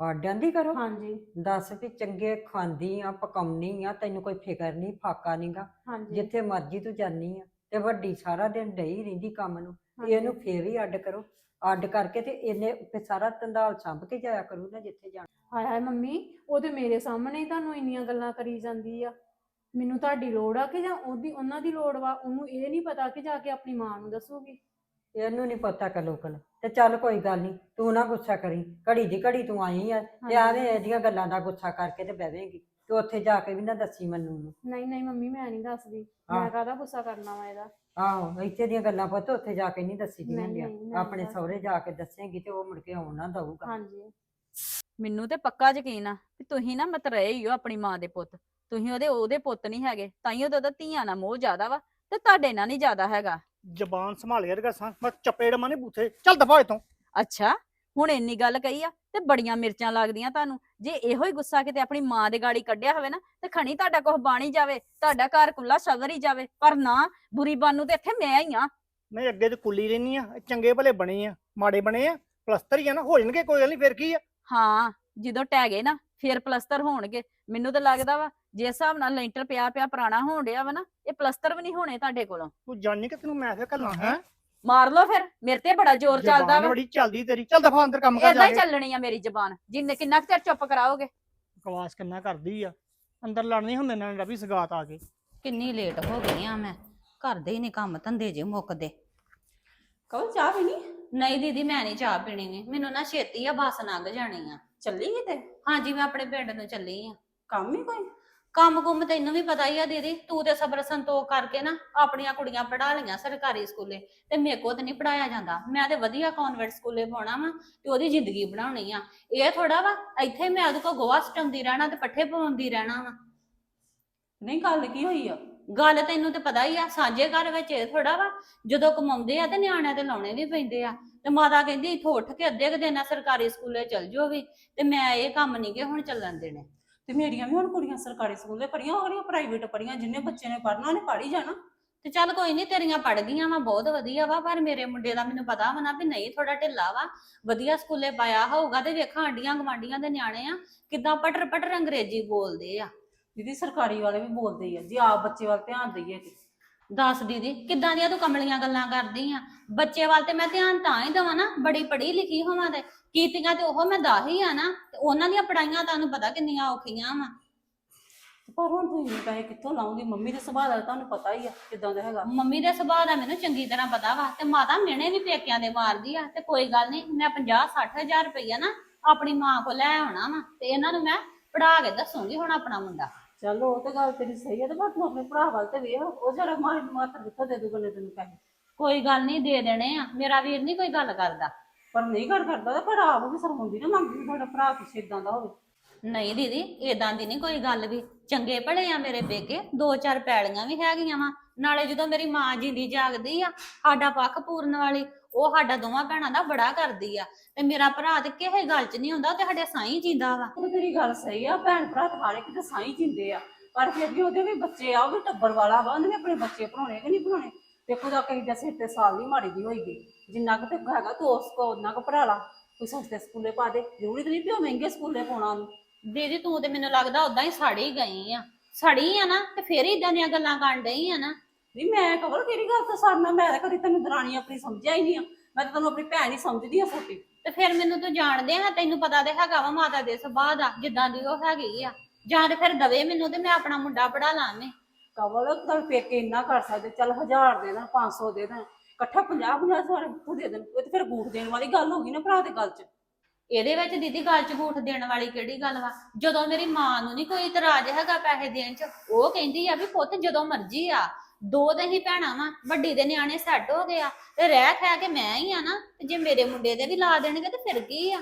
[SPEAKER 4] ਆਡਾਂ ਦੀ ਕਰੋ?
[SPEAKER 1] ਹਾਂਜੀ।
[SPEAKER 4] ਦੱਸ ਵੀ ਚੰਗੇ ਖਾਂਦੀ ਆ ਪਕਾਉਣੀ ਆ ਤੈਨੂੰ ਕੋਈ ਫਿਕਰ ਨਹੀਂ ਫਾਕਾ ਨਹੀਂਗਾ
[SPEAKER 1] ਹਾਂਜੀ।
[SPEAKER 4] ਜਿੱਥੇ ਮਰਜ਼ੀ ਤੂੰ ਜਾਨੀ ਆ ਤੇ ਵੱਡੀ ਸਾਰਾ ਦਿਨ ਡਈ ਰਹਿੰਦੀ ਕੰਮ ਨੂੰ ਤੇ। ਇਹਨੂੰ ਫੇਰ ਹੀ ਅੱਡ ਕਰੋ। ਅੱਡ ਕਰਕੇ ਤੇ ਇਹਨੇ ਸਾਰਾ ਤੰਦਾਲ ਸੰਭ ਕੇ ਜਾਇਆ ਕਰੂ ਨਾ ਜਿੱਥੇ ਜਾਣਾ।
[SPEAKER 1] ਹਾਏ ਹਾਏ ਮੰਮੀ ਉਹ ਤੇ ਮੇਰੇ ਸਾਹਮਣੇ ਹੀ ਤੁਹਾਨੂੰ ਇੰਨੀਆਂ ਗੱਲਾਂ ਕਰੀ ਜਾਂਦੀ ਆ। ਮੈਨੂੰ ਤੁਹਾਡੀ ਲੋੜ ਆ ਕਿ ਜਾਂ ਉਹਦੀ ਉਹਨਾਂ ਦੀ ਲੋੜ ਵਾ? ਉਹਨੂੰ ਇਹ ਨਹੀਂ ਪਤਾ ਕਿ ਜਾ ਕੇ ਆਪਣੀ ਮਾਂ ਨੂੰ ਦੱਸੂਗੀ।
[SPEAKER 4] ਇਹਨੂੰ ਨਹੀਂ ਪਤਾ ਕਲੋਕਲ। ਤੇ ਚੱਲ ਕੋਈ ਗੱਲ ਨਹੀਂ ਤੂੰ ਨਾ ਗੁੱਸਾ ਕਰੀ। ਘੜੀ ਦੀ ਘੜੀ ਤੂੰ ਆਈ ਆ ਤੇ ਆਵੇਂ ਇਹਦੀਆਂ ਗੱਲਾਂ ਦਾ ਗੁੱਸਾ ਕਰਕੇ ਤੇ ਬਹਿਵੇਂਗੀ ਤੇ ਉੱਥੇ ਜਾ ਕੇ ਵੀ ਨਾ ਦੱਸੀ ਮੈਨੂੰ ਨੂੰ।
[SPEAKER 1] ਨਹੀਂ ਨਹੀਂ ਮੰਮੀ ਮੈਂ ਨਹੀਂ ਦੱਸਦੀ।
[SPEAKER 4] ਹਾਂ।
[SPEAKER 1] ਮੈਂ ਕਾਹਦਾ ਗੁੱਸਾ ਕਰਨਾ ਵਾ ਇਹਦਾ?
[SPEAKER 4] ਆਹੋ ਇੱਥੇ ਦੀਆਂ ਗੱਲਾਂ ਪੁੱਤ ਉੱਥੇ ਜਾ ਕੇ ਨਹੀਂ ਦੱਸੀ ਦੀਆਂ
[SPEAKER 1] ਨਹੀਂ,
[SPEAKER 4] ਹੁੰਦੀਆਂ
[SPEAKER 1] ਨਹੀਂ, ਮੈਂ
[SPEAKER 4] ਆਪਣੇ ਸਹੁਰੇ ਜਾ ਕੇ ਦੱਸੇਂਗੀ ਤੇ ਉਹ ਮੁੜ ਕੇ ਆਉਣ ਨਾ ਦਊਗਾ।
[SPEAKER 1] ਹਾਂਜੀ।
[SPEAKER 2] ਮੈਨੂੰ ਤੇ ਪੱਕਾ ਯਕੀਨ ਆ ਕਿ ਤੁਸੀਂ ਨਾ ਮਤਰਏ ਹੀ ਹੋ ਆਪਣੀ ਮਾਂ ਦੇ ਪੁੱਤ। ਤੁਸੀਂ ਉਹਦੇ ਉਹਦੇ ਪੁੱਤ ਨਹੀਂ ਹੈਗੇ ਤਾਂ ਹੀ ਉਹਦਾ ਧੀਆਂ ਨਾਲ ਮੋਹ ਜ਼ਿਆਦਾ ਵਾ ਤੇ ਤੁਹਾਡੇ ਨਾਲ ਨਹੀਂ ਜ਼ਿਆਦਾ ਹੈਗਾ।
[SPEAKER 8] ਜ਼ਬਾਨ ਸੰਭਾਲ ਯਾਰ ਗਸਾਂ ਮੈਂ ਚਪੇੜ ਮਾਨੇ ਬੂਥੇ। ਚੱਲ ਦਫਾ ਇਤੋਂ
[SPEAKER 2] ਅੱਛਾ ਹੁਣ ਇੰਨੀ ਗੱਲ ਕਹੀ ਆ ਤੇ ਬੜੀਆਂ ਮਿਰਚਾਂ ਲੱਗਦੀਆਂ ਤੁਹਾਨੂੰ। ਜੇ ਇਹੋ ਹੀ ਗੁੱਸਾ ਕਿਤੇ ਆਪਣੀ ਮਾਂ ਦੇ ਗਾੜੀ ਕੱਢਿਆ ਹੋਵੇ ਨਾ ਤੇ ਖਣੀ ਤੁਹਾਡਾ ਕੁਝ ਬਾਣੀ ਜਾਵੇ ਤੁਹਾਡਾ ਘਰ ਕੁੱਲਾ ਸਵਰ ਹੀ ਜਾਵੇ। ਪਰ ਨਾ ਬੁਰੀ ਬਾਨੂ ਤੇ ਇੱਥੇ ਮੈਂ ਹੀ ਆ।
[SPEAKER 8] ਮੈਂ ਅੱਗੇ ਤੇ ਕੁੱਲੀ ਰਹਿਨੀ ਆ ਚੰਗੇ ਭਲੇ ਬਣੇ ਆ ਮਾੜੇ ਬਣੇ ਆ ਪਲਸਤਰ ਹੀ ਆ ਨਾ ਹੋ ਜਾਣਗੇ ਕੋਈ ਗੱਲ ਨਹੀਂ ਫਿਰ ਕੀ ਆ?
[SPEAKER 2] ਹਾਂ ਜਦੋਂ ਟਹਿ ਗਏ ਨਾ ਫਿਰ ਪਲਸਤਰ ਹੋਣਗੇ। ਮੈਨੂੰ ਤਾਂ ਲੱਗਦਾ ਵਾ ਜੇ ਹਿਸਾਬ ਨਾਲ ਲੈਂਟਰ ਪਿਆ ਪਿਆ ਪੁਰਾਣਾ ਹੋਣ ਡਿਆ ਵਾ ਨਾ ਇਹ ਪਲਸਤਰ ਵੀ ਨਹੀਂ ਹੋਣੇ ਤੁਹਾਡੇ ਕੋਲੋਂ।
[SPEAKER 8] ਤੂੰ ਜਾਣੀ ਕਿ ਤੈਨੂੰ ਮੈਂ ਫੇਰ ਕੱਲਾ ਹੈ?
[SPEAKER 2] ਮਾਰ ਲਓ ਫਿਰ ਮੇਰੇ ਤੇ ਬੜਾ ਜ਼ੋਰ ਚੱਲਦਾ ਵਾ।
[SPEAKER 8] ਬੜੀ ਚੱਲਦੀ ਤੇਰੀ। ਚੱਲ ਦਫਾ ਅੰਦਰ ਕੰਮ ਕਰ ਜਾ
[SPEAKER 2] ਹੀ
[SPEAKER 8] ਕੇ।
[SPEAKER 2] ਚੱਲਣੀ ਆ ਮੇਰੀ ਜ਼ਬਾਨ। ਜਿੰਨੇ ਕਿੰਨਾ ਕੁ ਚਿਰ ਚੁੱਪ ਕਰਾਓਗੇ?
[SPEAKER 8] ਬਕਵਾਸ ਕਿੰਨਾ ਕਰਦੀ ਆ। ਅੰਦਰ ਲੜਨੀ ਹੁੰਦੇ ਨਾਲ ਰਵੀ ਸਗਾਤ ਆ ਕੇ।
[SPEAKER 6] ਕਿੰਨੀ ਲੇਟ ਹੋ ਗਈ ਆ ਮੈਂ। ਕਰਦੇ ਹੀ ਨਹੀਂ ਕੰਮ ਧੰਦੇ ਜੇ ਮੁੱਕਦੇ।
[SPEAKER 9] ਕਹੋ ਚਾਹ ਪੀਣੀ?
[SPEAKER 6] ਨਹੀਂ ਦੀਦੀ ਮੈਂ ਨਹੀਂ ਚਾਹ ਪੀਣੀ ਨੀ ਮੈਨੂੰ ਨਾ ਛੇਤੀ ਆ ਬੱਸ ਲੰਘ ਜਾਣੀ ਆ।
[SPEAKER 9] ਚੱਲੀ ਕਿਤੇ?
[SPEAKER 6] ਹਾਂਜੀ ਮੈਂ ਆਪਣੇ ਪਿੰਡ ਨੂੰ ਚੱਲੀ ਆ।
[SPEAKER 9] ਕੰਮ ਹੀ ਕੋਈ?
[SPEAKER 6] ਕੰਮ ਕੁੰਮ ਤੈਨੂੰ ਵੀ ਪਤਾ ਹੀ ਆ ਦੀਦੀ ਤੂੰ ਤੇ ਸਬਰ ਸੰਤੋਖ ਕਰਕੇ ਨਾ ਆਪਣੀਆਂ ਕੁੜੀਆਂ ਪੜਾ ਲਈਆਂ ਸਰਕਾਰੀ ਸਕੂਲੇ ਤੇ ਮੇਰੇ ਕੋਲ ਤੇ ਨਹੀਂ ਪੜਾਇਆ ਜਾਂਦਾ। ਮੈਂ ਤੇ ਵਧੀਆ ਕਨਵੈਂਟ ਸਕੂਲੇ ਪਾਉਣਾ ਵਾ ਤੇ ਉਹਦੀ ਜ਼ਿੰਦਗੀ ਬਣਾਉਣੀ ਆ। ਇਹ ਥੋੜਾ ਵਾ ਇੱਥੇ ਮੈਂ ਉਹਦੇ ਕੋ ਗੋਹਾ ਸਟਾਉਂਦੀ ਰਹਿਣਾ ਤੇ ਪੱਠੇ ਪਾਉਂਦੀ ਰਹਿਣਾ ਵਾ।
[SPEAKER 9] ਨਹੀਂ ਗੱਲ ਕੀ ਹੋਈ ਆ?
[SPEAKER 6] ਗੱਲ ਤੈਨੂੰ ਤੇ ਪਤਾ ਹੀ ਆ ਸਾਂਝੇ ਘਰ ਵਿੱਚ ਇਹ ਥੋੜਾ ਵਾ ਜਦੋਂ ਕਮਾਉਂਦੇ ਆ ਤੇ ਨਿਆਣਿਆਂ ਤੇ ਲਾਉਣੇ ਵੀ ਪੈਂਦੇ ਆ। ਤੇ ਮਾਤਾ ਕਹਿੰਦੀ ਇੱਥੋਂ ਉੱਠ ਕੇ ਅੱਧੇ ਕੁ ਦਿਨ ਨਾਲ ਸਰਕਾਰੀ ਸਕੂਲੇ ਚਲ ਜਾਓ ਵੀ ਤੇ ਮੈਂ ਇਹ ਕੰਮ ਨਹੀਂ ਕਿ ਹੁਣ ਚੱਲਣ ਦੇਣੇ।
[SPEAKER 9] ਤੇ ਮੇਰੀਆਂ ਵੀ ਹੁਣ ਕੁੜੀਆਂ ਸਰਕਾਰੀ ਸਕੂਲੇ ਪੜੀਆਂ ਹੋ ਗਈਆਂ ਪ੍ਰਾਈਵੇਟ ਪੜੀਆਂ ਜਿੰਨੇ ਬੱਚੇ ਨੇ ਪੜਨਾ ਉਹਨੇ ਪੜ ਹੀ ਜਾਣਾ।
[SPEAKER 6] ਤੇ ਚੱਲ ਕੋਈ ਨਹੀਂ ਤੇਰੀਆਂ ਪੜ ਗਈਆਂ ਵਾ ਬਹੁਤ ਵਧੀਆ ਵਾ ਪਰ ਮੇਰੇ ਮੁੰਡੇ ਦਾ ਮੈਨੂੰ ਪਤਾ ਵਾ ਨਾ ਵੀ ਨਹੀਂ ਥੋੜਾ ਢਿੱਲਾ ਵਾ। ਵਧੀਆ ਸਕੂਲੇ ਪਾਇਆ ਹੋਊਗਾ ਤੇ ਵੇਖਾਂ ਆਂਡੀਆਂ ਗਵਾਂਡੀਆਂ ਦੇ ਨਿਆਣੇ ਆ ਕਿਦਾਂ ਪਟਰ ਪਟਰ ਅੰਗਰੇਜ਼ੀ ਬੋਲਦੇ ਆ।
[SPEAKER 9] ਦੀਦੀ ਸਰਕਾਰੀ ਵਾਲੇ ਵੀ ਬੋਲਦੇ ਆ ਜੇ ਆਪ ਬੱਚੇ ਵੱਲ ਧਿਆਨ ਦਈਏ ਤੇ।
[SPEAKER 6] ਦੱਸ ਦੀਦੀ ਕਿੱਦਾਂ ਦੀਆਂ ਤੂੰ ਕਮਲੀਆਂ ਗੱਲਾਂ ਕਰਦੀ ਆ? ਬੱਚੇ ਵੱਲ ਤੇ ਮੈਂ ਧਿਆਨ ਤਾਂ ਹੀ ਦਵਾਂ ਨਾ ਬੜੀ ਪੜ੍ਹੀ ਲਿਖੀ ਹੋਵਾਂ ਤੇ। ਕੀਤੀਆਂ ਤੇ ਉਹ ਮੈਂ ਦਾ ਹੀ ਆ ਨਾ ਤੇ ਉਹਨਾਂ ਦੀਆਂ ਪੜਾਈਆਂ ਤੁਹਾਨੂੰ ਪਤਾ ਕਿੰਨੀਆਂ ਔਖੀਆਂ ਵਾ।
[SPEAKER 9] ਪਰ ਹੁਣ ਤੂੰ ਇੰਨੇ ਪੈਸੇ ਕਿੱਥੋਂ ਲਾਉਂਗੀ? ਮੰਮੀ ਦੇ ਸੁਭਾਅ ਦਾ ਤੁਹਾਨੂੰ ਪਤਾ ਹੀ ਆ ਕਿਦਾਂ ਦਾ ਹੈਗਾ।
[SPEAKER 6] ਮੰਮੀ ਦੇ ਸੁਭਾਅ ਦਾ ਮੈਨੂੰ ਚੰਗੀ ਤਰ੍ਹਾਂ ਪਤਾ ਵਾ ਤੇ ਮਾਤਾ ਮਿਹਣੇ ਵੀ ਪੇਕਿਆਂ ਦੇ ਮਾਰਦੀ ਆ ਤੇ ਕੋਈ ਗੱਲ ਨਹੀਂ ਮੈਂ 50 60000 ਰੁਪਈਆ ਨਾ ਆਪਣੀ ਮਾਂ ਕੋਲ ਲੈ ਆਉਣਾ ਵਾ ਤੇ ਇਹਨਾਂ ਨੂੰ ਮੈਂ ਪੜਾ ਕੇ ਦੱਸੂਗੀ ਹੁਣ ਆਪਣਾ ਮੁੰਡਾ।
[SPEAKER 9] ਚਲੋ ਉਹ ਤੇ ਗੱਲ ਤੇਰੀ ਸਹੀ ਹੈ ਤੇ ਪਰ ਤੂੰ ਆਪਣੇ ਭਰਾ ਵੱਲ ਤੇ ਵੇਖ ਉਹ ਜਿਹੜਾ ਮਾਰ ਮਾਤਰ ਕਿੱਥੋਂ ਦੇ ਦੂਗਾ ਨੇ ਤੈਨੂੰ ਪੈਸੇ।
[SPEAKER 6] ਕੋਈ ਗੱਲ ਨਹੀਂ ਦੇ ਦੇਣੇ ਆ। ਮੇਰਾ ਵੀਰ ਨਹੀਂ ਕੋਈ ਗੱਲ ਕਰਦਾ।
[SPEAKER 9] ਪਰ ਨਹੀਂ ਕਰ ਕਰਦਾ ਤੇ ਪਰ ਆਪ ਵੀ ਸ਼ਰਮੁੰਦੀ ਨਾ ਮੰਗਦੀ ਤੁਹਾਡਾ ਭਰਾ ਪਿੱਛੇ ਇਦਾਂ ਦਾ ਹੋਵੇ।
[SPEAKER 6] ਨਹੀਂ ਦੀਦੀ ਏਦਾਂ ਦੀ ਨਹੀਂ ਕੋਈ ਗੱਲ ਵੀ। ਚੰਗੇ ਭਲੇ ਆ ਮੇਰੇ ਬੇਕੇ ਦੋ ਚਾਰ ਪੈਲੀਆਂ ਵੀ ਹੈਗੀਆਂ ਵਾ। ਨਾਲੇ ਜਦੋਂ ਮੇਰੀ ਮਾਂ ਜਿੰਦੀ ਜਾਗਦੀ ਆ ਸਾਡਾ ਪੱਖ ਪੂਰਨ ਵਾਲੀ ਉਹ ਸਾਡਾ ਦੋਵਾਂ ਭੈਣਾਂ ਦਾ ਬੜਾ ਕਰਦੀ ਆ ਤੇ ਮੇਰਾ ਭਰਾ ਤੇ ਕਿਸੇ ਗੱਲ 'ਚ ਨਹੀਂ ਹੁੰਦਾ ਉਹ ਤੇ ਸਾਡੇ ਸਾਈਂ ਜਿੰਦਾ ਵਾ।
[SPEAKER 9] ਉਹ ਤੇਰੀ ਗੱਲ ਸਹੀ ਆ ਭੈਣ ਭਰਾ ਤਾਂ ਹਰ ਇੱਕ ਤੇ ਸਾਈ ਜਿੰਦੇ ਆ। ਪਰ ਫਿਰ ਵੀ ਉਹਦੇ ਵੀ ਬੱਚੇ ਆ ਉਹ ਵੀ ਟੱਬਰ ਵਾਲਾ ਵਾ ਉਹਨੇ ਆਪਣੇ ਬੱਚੇ ਪੜਾਉਣੇ ਕਿ ਨਹੀਂ ਪੜਾਉਣੇ ਦੇਖੋ ਦਾ ਕਹੀ ਦਾ ਸਿਰ ਤੇ ਸਾਲ ਨਹੀਂ ਮਾੜੀ ਦੀ ਹੋਈਗੀ ਜਿੰਨਾ ਕੁ ਤੇ ਹੈਗਾ ਤੂੰ ਉਸ ਕੋ ਉਹਨਾਂ ਕੋ ਭਰਾ ਲਾ। ਕੋਈ ਸਸਤੇ ਸਕੂਲੇ ਪਾ ਦੇ ਜ਼ਰੂਰੀ ਤਾਂ ਨਹੀਂ ਉਹ ਮਹਿੰਗੇ ਸਕੂਲੇ ਪਾਉਣਾ ਉਹਨੂੰ।
[SPEAKER 6] ਦੀਦੀ ਤੂੰ ਤੇ ਮੈਨੂੰ ਲੱਗਦਾ ਉਦਾਂ ਹੀ ਸੜੀ ਗਈ ਆ। ਸੜੀ ਆ ਨਾ ਤੇ ਫੇਰ ਇਦਾਂ ਦੀਆਂ ਗੱਲਾਂ ਕਰਨ ਡਈ ਆ ਨਾ।
[SPEAKER 9] ਨਹੀਂ ਮੈਂ ਕਵਰ ਕਿਹੜੀ ਗੱਲ ਤੋਂ ਸਰਨਾ ਮੈਂ ਤਾਂ ਕਦੀ ਤੈਨੂੰ ਦਰਾਣੀ ਆਪਣੀ ਸਮਝਿਆ ਹੀ ਨਹੀਂ ਆ। ਮੈਂ ਤਾਂ ਤੈਨੂੰ ਆਪਣੀ ਭੈਣ ਹੀ ਸਮਝਦੀ ਆ ਛੋਟੀ
[SPEAKER 6] ਤੇ ਫਿਰ ਮੈਨੂੰ ਤੂੰ ਜਾਣਦੇ ਆ ਤੈਨੂੰ ਪਤਾ ਤੇ ਹੈਗਾ ਵਾ ਮਾਤਾ ਦੇ ਸੁਭਾਅ ਦਾ ਜਿੱਦਾਂ ਦੀ ਉਹ ਹੈਗੀ ਆ। ਜਾਂ ਤੇ ਫਿਰ ਦਵੇ ਮੈਨੂੰ ਤੇ ਮੈਂ ਆਪਣਾ ਮੁੰਡਾ ਪੜਾ ਲਾਵੇਂ।
[SPEAKER 9] ਕਵਲ ਤਾਂ ਪੇਕੇ ਇੰਨਾ ਕਰ ਸਕਦੇ ਚੱਲ 1000 ਦੇ ਦੇਣ 500 ਦੇ ਦੇਣ ਇਕੱਠਾ 50 50 ਸਾਰੇ ਕਿੱਥੋਂ ਦੇ ਦੇਣ। ਇਹ ਤੇ ਫਿਰ ਗੂਠ ਦੇਣ ਵਾਲੀ ਗੱਲ ਹੋ ਗਈ ਨਾ ਭਰਾ ਦੇ ਗੱਲ 'ਚ।
[SPEAKER 6] ਇਹਦੇ ਵਿੱਚ ਦੀਦੀ ਗੱਲ ਚ ਝੂਠ ਦੇਣ ਵਾਲੀ ਕਿਹੜੀ ਗੱਲ ਵਾ? ਜਦੋਂ ਮੇਰੀ ਮਾਂ ਨੂੰ ਨਹੀਂ ਕੋਈ ਇਤਰਾਜ਼ ਹੈਗਾ ਪੈਸੇ ਦੇਣ ਚ ਉਹ ਕਹਿੰਦੀ ਆ ਵੀ ਪੁੱਤ ਜਦੋਂ ਮਰਜ਼ੀ ਆ। ਦੋ ਤੇ ਹੀ ਭੈਣਾਂ ਵਾ ਵੱਡੀ ਦੇ ਨਿਆਣੇ ਸੈੱਟ ਹੋ ਗਏ ਆ ਤੇ ਰਹਿ ਖਾ ਕੇ ਮੈਂ ਹੀ ਆ ਨਾ ਤੇ ਜੇ ਮੇਰੇ ਮੁੰਡੇ ਦੇ ਵੀ ਲਾ ਦੇਣਗੇ ਤੇ ਫਿਰ ਕੀ ਆ?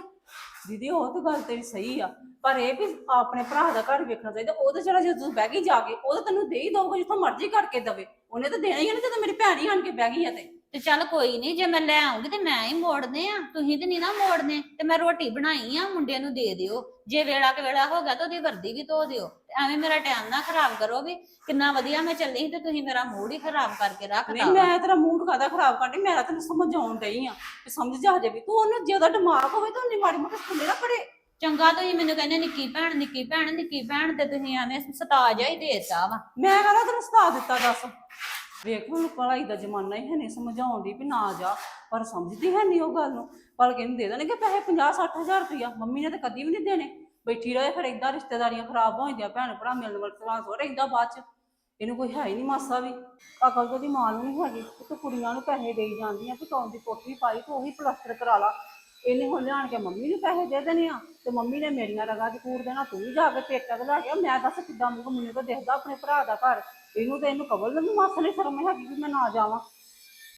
[SPEAKER 9] ਦੀਦੀ ਉਹ ਤਾਂ ਗੱਲ ਤੇਰੀ ਸਹੀ ਆ ਪਰ ਇਹ ਵੀ ਆਪਣੇ ਭਰਾ ਦਾ ਘਰ ਵੇਖਣਾ ਚਾਹੀਦਾ ਉਹਦੇ ਜਿਹੜਾ ਜਦੋਂ ਤੂੰ ਬਹਿ ਗਈ ਜਾ ਕੇ ਉਹ ਤਾਂ ਤੈਨੂੰ ਦੇ ਹੀ ਦਊਗਾ ਜਿੱਥੋਂ ਮਰਜ਼ੀ ਕਰਕੇ ਦਵੇ ਉਹਨੇ ਤਾਂ ਦੇਣਾ ਹੀ ਆ ਨਾ ਜਦੋਂ ਮੇਰੀ ਭੈਣ ਹੀ ਆਣ ਕੇ ਬਹਿ ਗਈ ਆ ਤੇ।
[SPEAKER 6] ਤੇ ਚੱਲ ਕੋਈ ਨਹੀਂ ਜੇ ਮੈਂ ਲੈ ਆਉਂਗੀ ਤੇ ਮੈਂ ਹੀ ਮੋੜਨੇ ਆ ਤੁਸੀਂ ਤੇ ਨਹੀਂ ਨਾ ਮੋੜਨੇ ਤੇ ਮੈਂ ਰੋਟੀ ਬਣਾਈ ਆ ਮੁੰਡੇ ਨੂੰ ਦੇ ਦਿਓ ਜੇ ਵੇਲਾ ਕੇ ਵੇਲਾ ਹੋ ਗਿਆ ਤਾਂ ਉਹਦੀ ਵਰਦੀ ਵੀ ਧੋ ਦਿਓ। ਐਵੇਂ ਮੇਰਾ ਟਾਈਮ ਨਾ ਖਰਾਬ ਕਰੋ ਵੀ ਕਿੰਨਾ ਵਧੀਆ ਮੈਂ ਚੱਲੀ ਸੀ ਤੇ ਤੁਸੀਂ ਮੇਰਾ ਮੂਡ ਹੀ ਖਰਾਬ ਕਰਕੇ ਰੱਖਤਾ
[SPEAKER 9] ਨਹੀਂ ਮੈਂ ਤੇਰਾ ਮੂਡ ਕਾਦਾ ਖਰਾਬ ਕਰਦੀ? ਮੈਂ ਤਾਂ ਤੈਨੂੰ ਸਮਝਾਉਣ ਡਈ ਆ ਕਿ ਸਮਝ ਜਾ ਜੇ ਵੀ। ਤੂੰ ਉਹਨੂੰ ਜੇ ਉਹਦਾ ਦਿਮਾਗ ਹੋਵੇ ਤਾਂ ਉਹਨੇ ਮਾੜੀ ਮੋਟੀ ਸਕੂਲੇ ਨਾ ਪੜੇ
[SPEAKER 6] ਚੰਗਾ ਤੁਸੀਂ ਮੈਨੂੰ ਕਹਿੰਦੇ ਨਿੱਕੀ ਭੈਣ ਨਿੱਕੀ ਭੈਣ ਨਿੱਕੀ ਭੈਣ ਤੇ ਤੁਸੀਂ ਐਵੇਂ ਸਤਾ ਜਾ ਹੀ ਦੇਤਾ ਵਾ।
[SPEAKER 9] ਮੈਂ ਕਹਿੰਦਾ ਤੈਨੂੰ ਸਤਾ ਦਿੱਤਾ ਦੱਸ? ਵੇਖ ਹੁਣ ਪੜਾਈ ਦਾ ਜ਼ਮਾਨਾ ਹੀ ਹੈ ਨਹੀਂ ਸਮਝਾਉਣ ਦੀ ਵੀ ਨਾ ਜਾ ਪਰ ਸਮਝਦੀ ਹੈ ਨਹੀਂ ਉਹ ਗੱਲ ਨੂੰ। ਪਰ ਕਹਿੰਦੇ ਦੇ ਦੇਣਗੇ ਪੈਸੇ 50 60000 ਰੁਪਇਆ ਮੰਮੀ ਨੇ ਤਾਂ ਕਦੀ ਵੀ ਨਹੀਂ ਦੇਣੇ। ਬੈਠੀ ਰਹੇ, ਫਿਰ ਏਦਾਂ ਰਿਸ਼ਤੇਦਾਰੀਆਂ ਖਰਾਬ ਹੋ ਜਾਂਦੀਆਂ, ਭੈਣ ਭਰਾ ਮਿਲਣ ਵਰਤਣਾ ਹੋ ਰਹਿੰਦਾ ਬਾਅਦ ਚ ਇਹਨੂੰ ਕੋਈ ਹੈ ਹੀ ਨਹੀਂ ਮਾਸਾ ਵੀ। ਅਕਲ ਤਾਂ ਉਹਦੀ ਮਾਂ ਨੂੰ ਨਹੀਂ ਹੈਗੀ ਕਿ ਤੂੰ ਕੁੜੀਆਂ ਨੂੰ ਪੈਸੇ ਦੇਈ ਜਾਂਦੀਆਂ, ਵੀ ਕੌਣ ਦੀ ਕੋਠੀ ਪਾਈ, ਤੂੰ ਉਹੀ ਪਲਸਤਰ ਕਰਾ ਲਾ। ਇਹਨੇ ਹੁਣ ਲਿਆਣ ਕੇ ਮੰਮੀ ਨੂੰ ਪੈਸੇ ਦੇ ਦੇਣੇ ਆ, ਤੇ ਮੰਮੀ ਨੇ ਮੇਰੀਆਂ ਲਗਾ ਦੀ ਕੂੜ ਦੇਣਾ, ਤੂੰ ਵੀ ਜਾ ਕੇ ਪੇਟਾ ਤੇ ਲੈ ਕੇ ਮੈਂ ਦੱਸ ਕਿੱਦਾਂ ਮੂੰਹ ਮੈਨੂੰ ਤਾਂ ਦੇਖਦਾ ਆਪਣੇ ਭਰਾ ਦਾ ਘਰ। ਇਹਨੂੰ ਤੇ ਇਹਨੂੰ ਕਬਲ ਨੂੰ ਮਾਸਾ ਨੇ ਸ਼ਰਮ ਹੈਗੀ ਵੀ ਮੈਂ ਨਾ ਜਾਵਾਂ।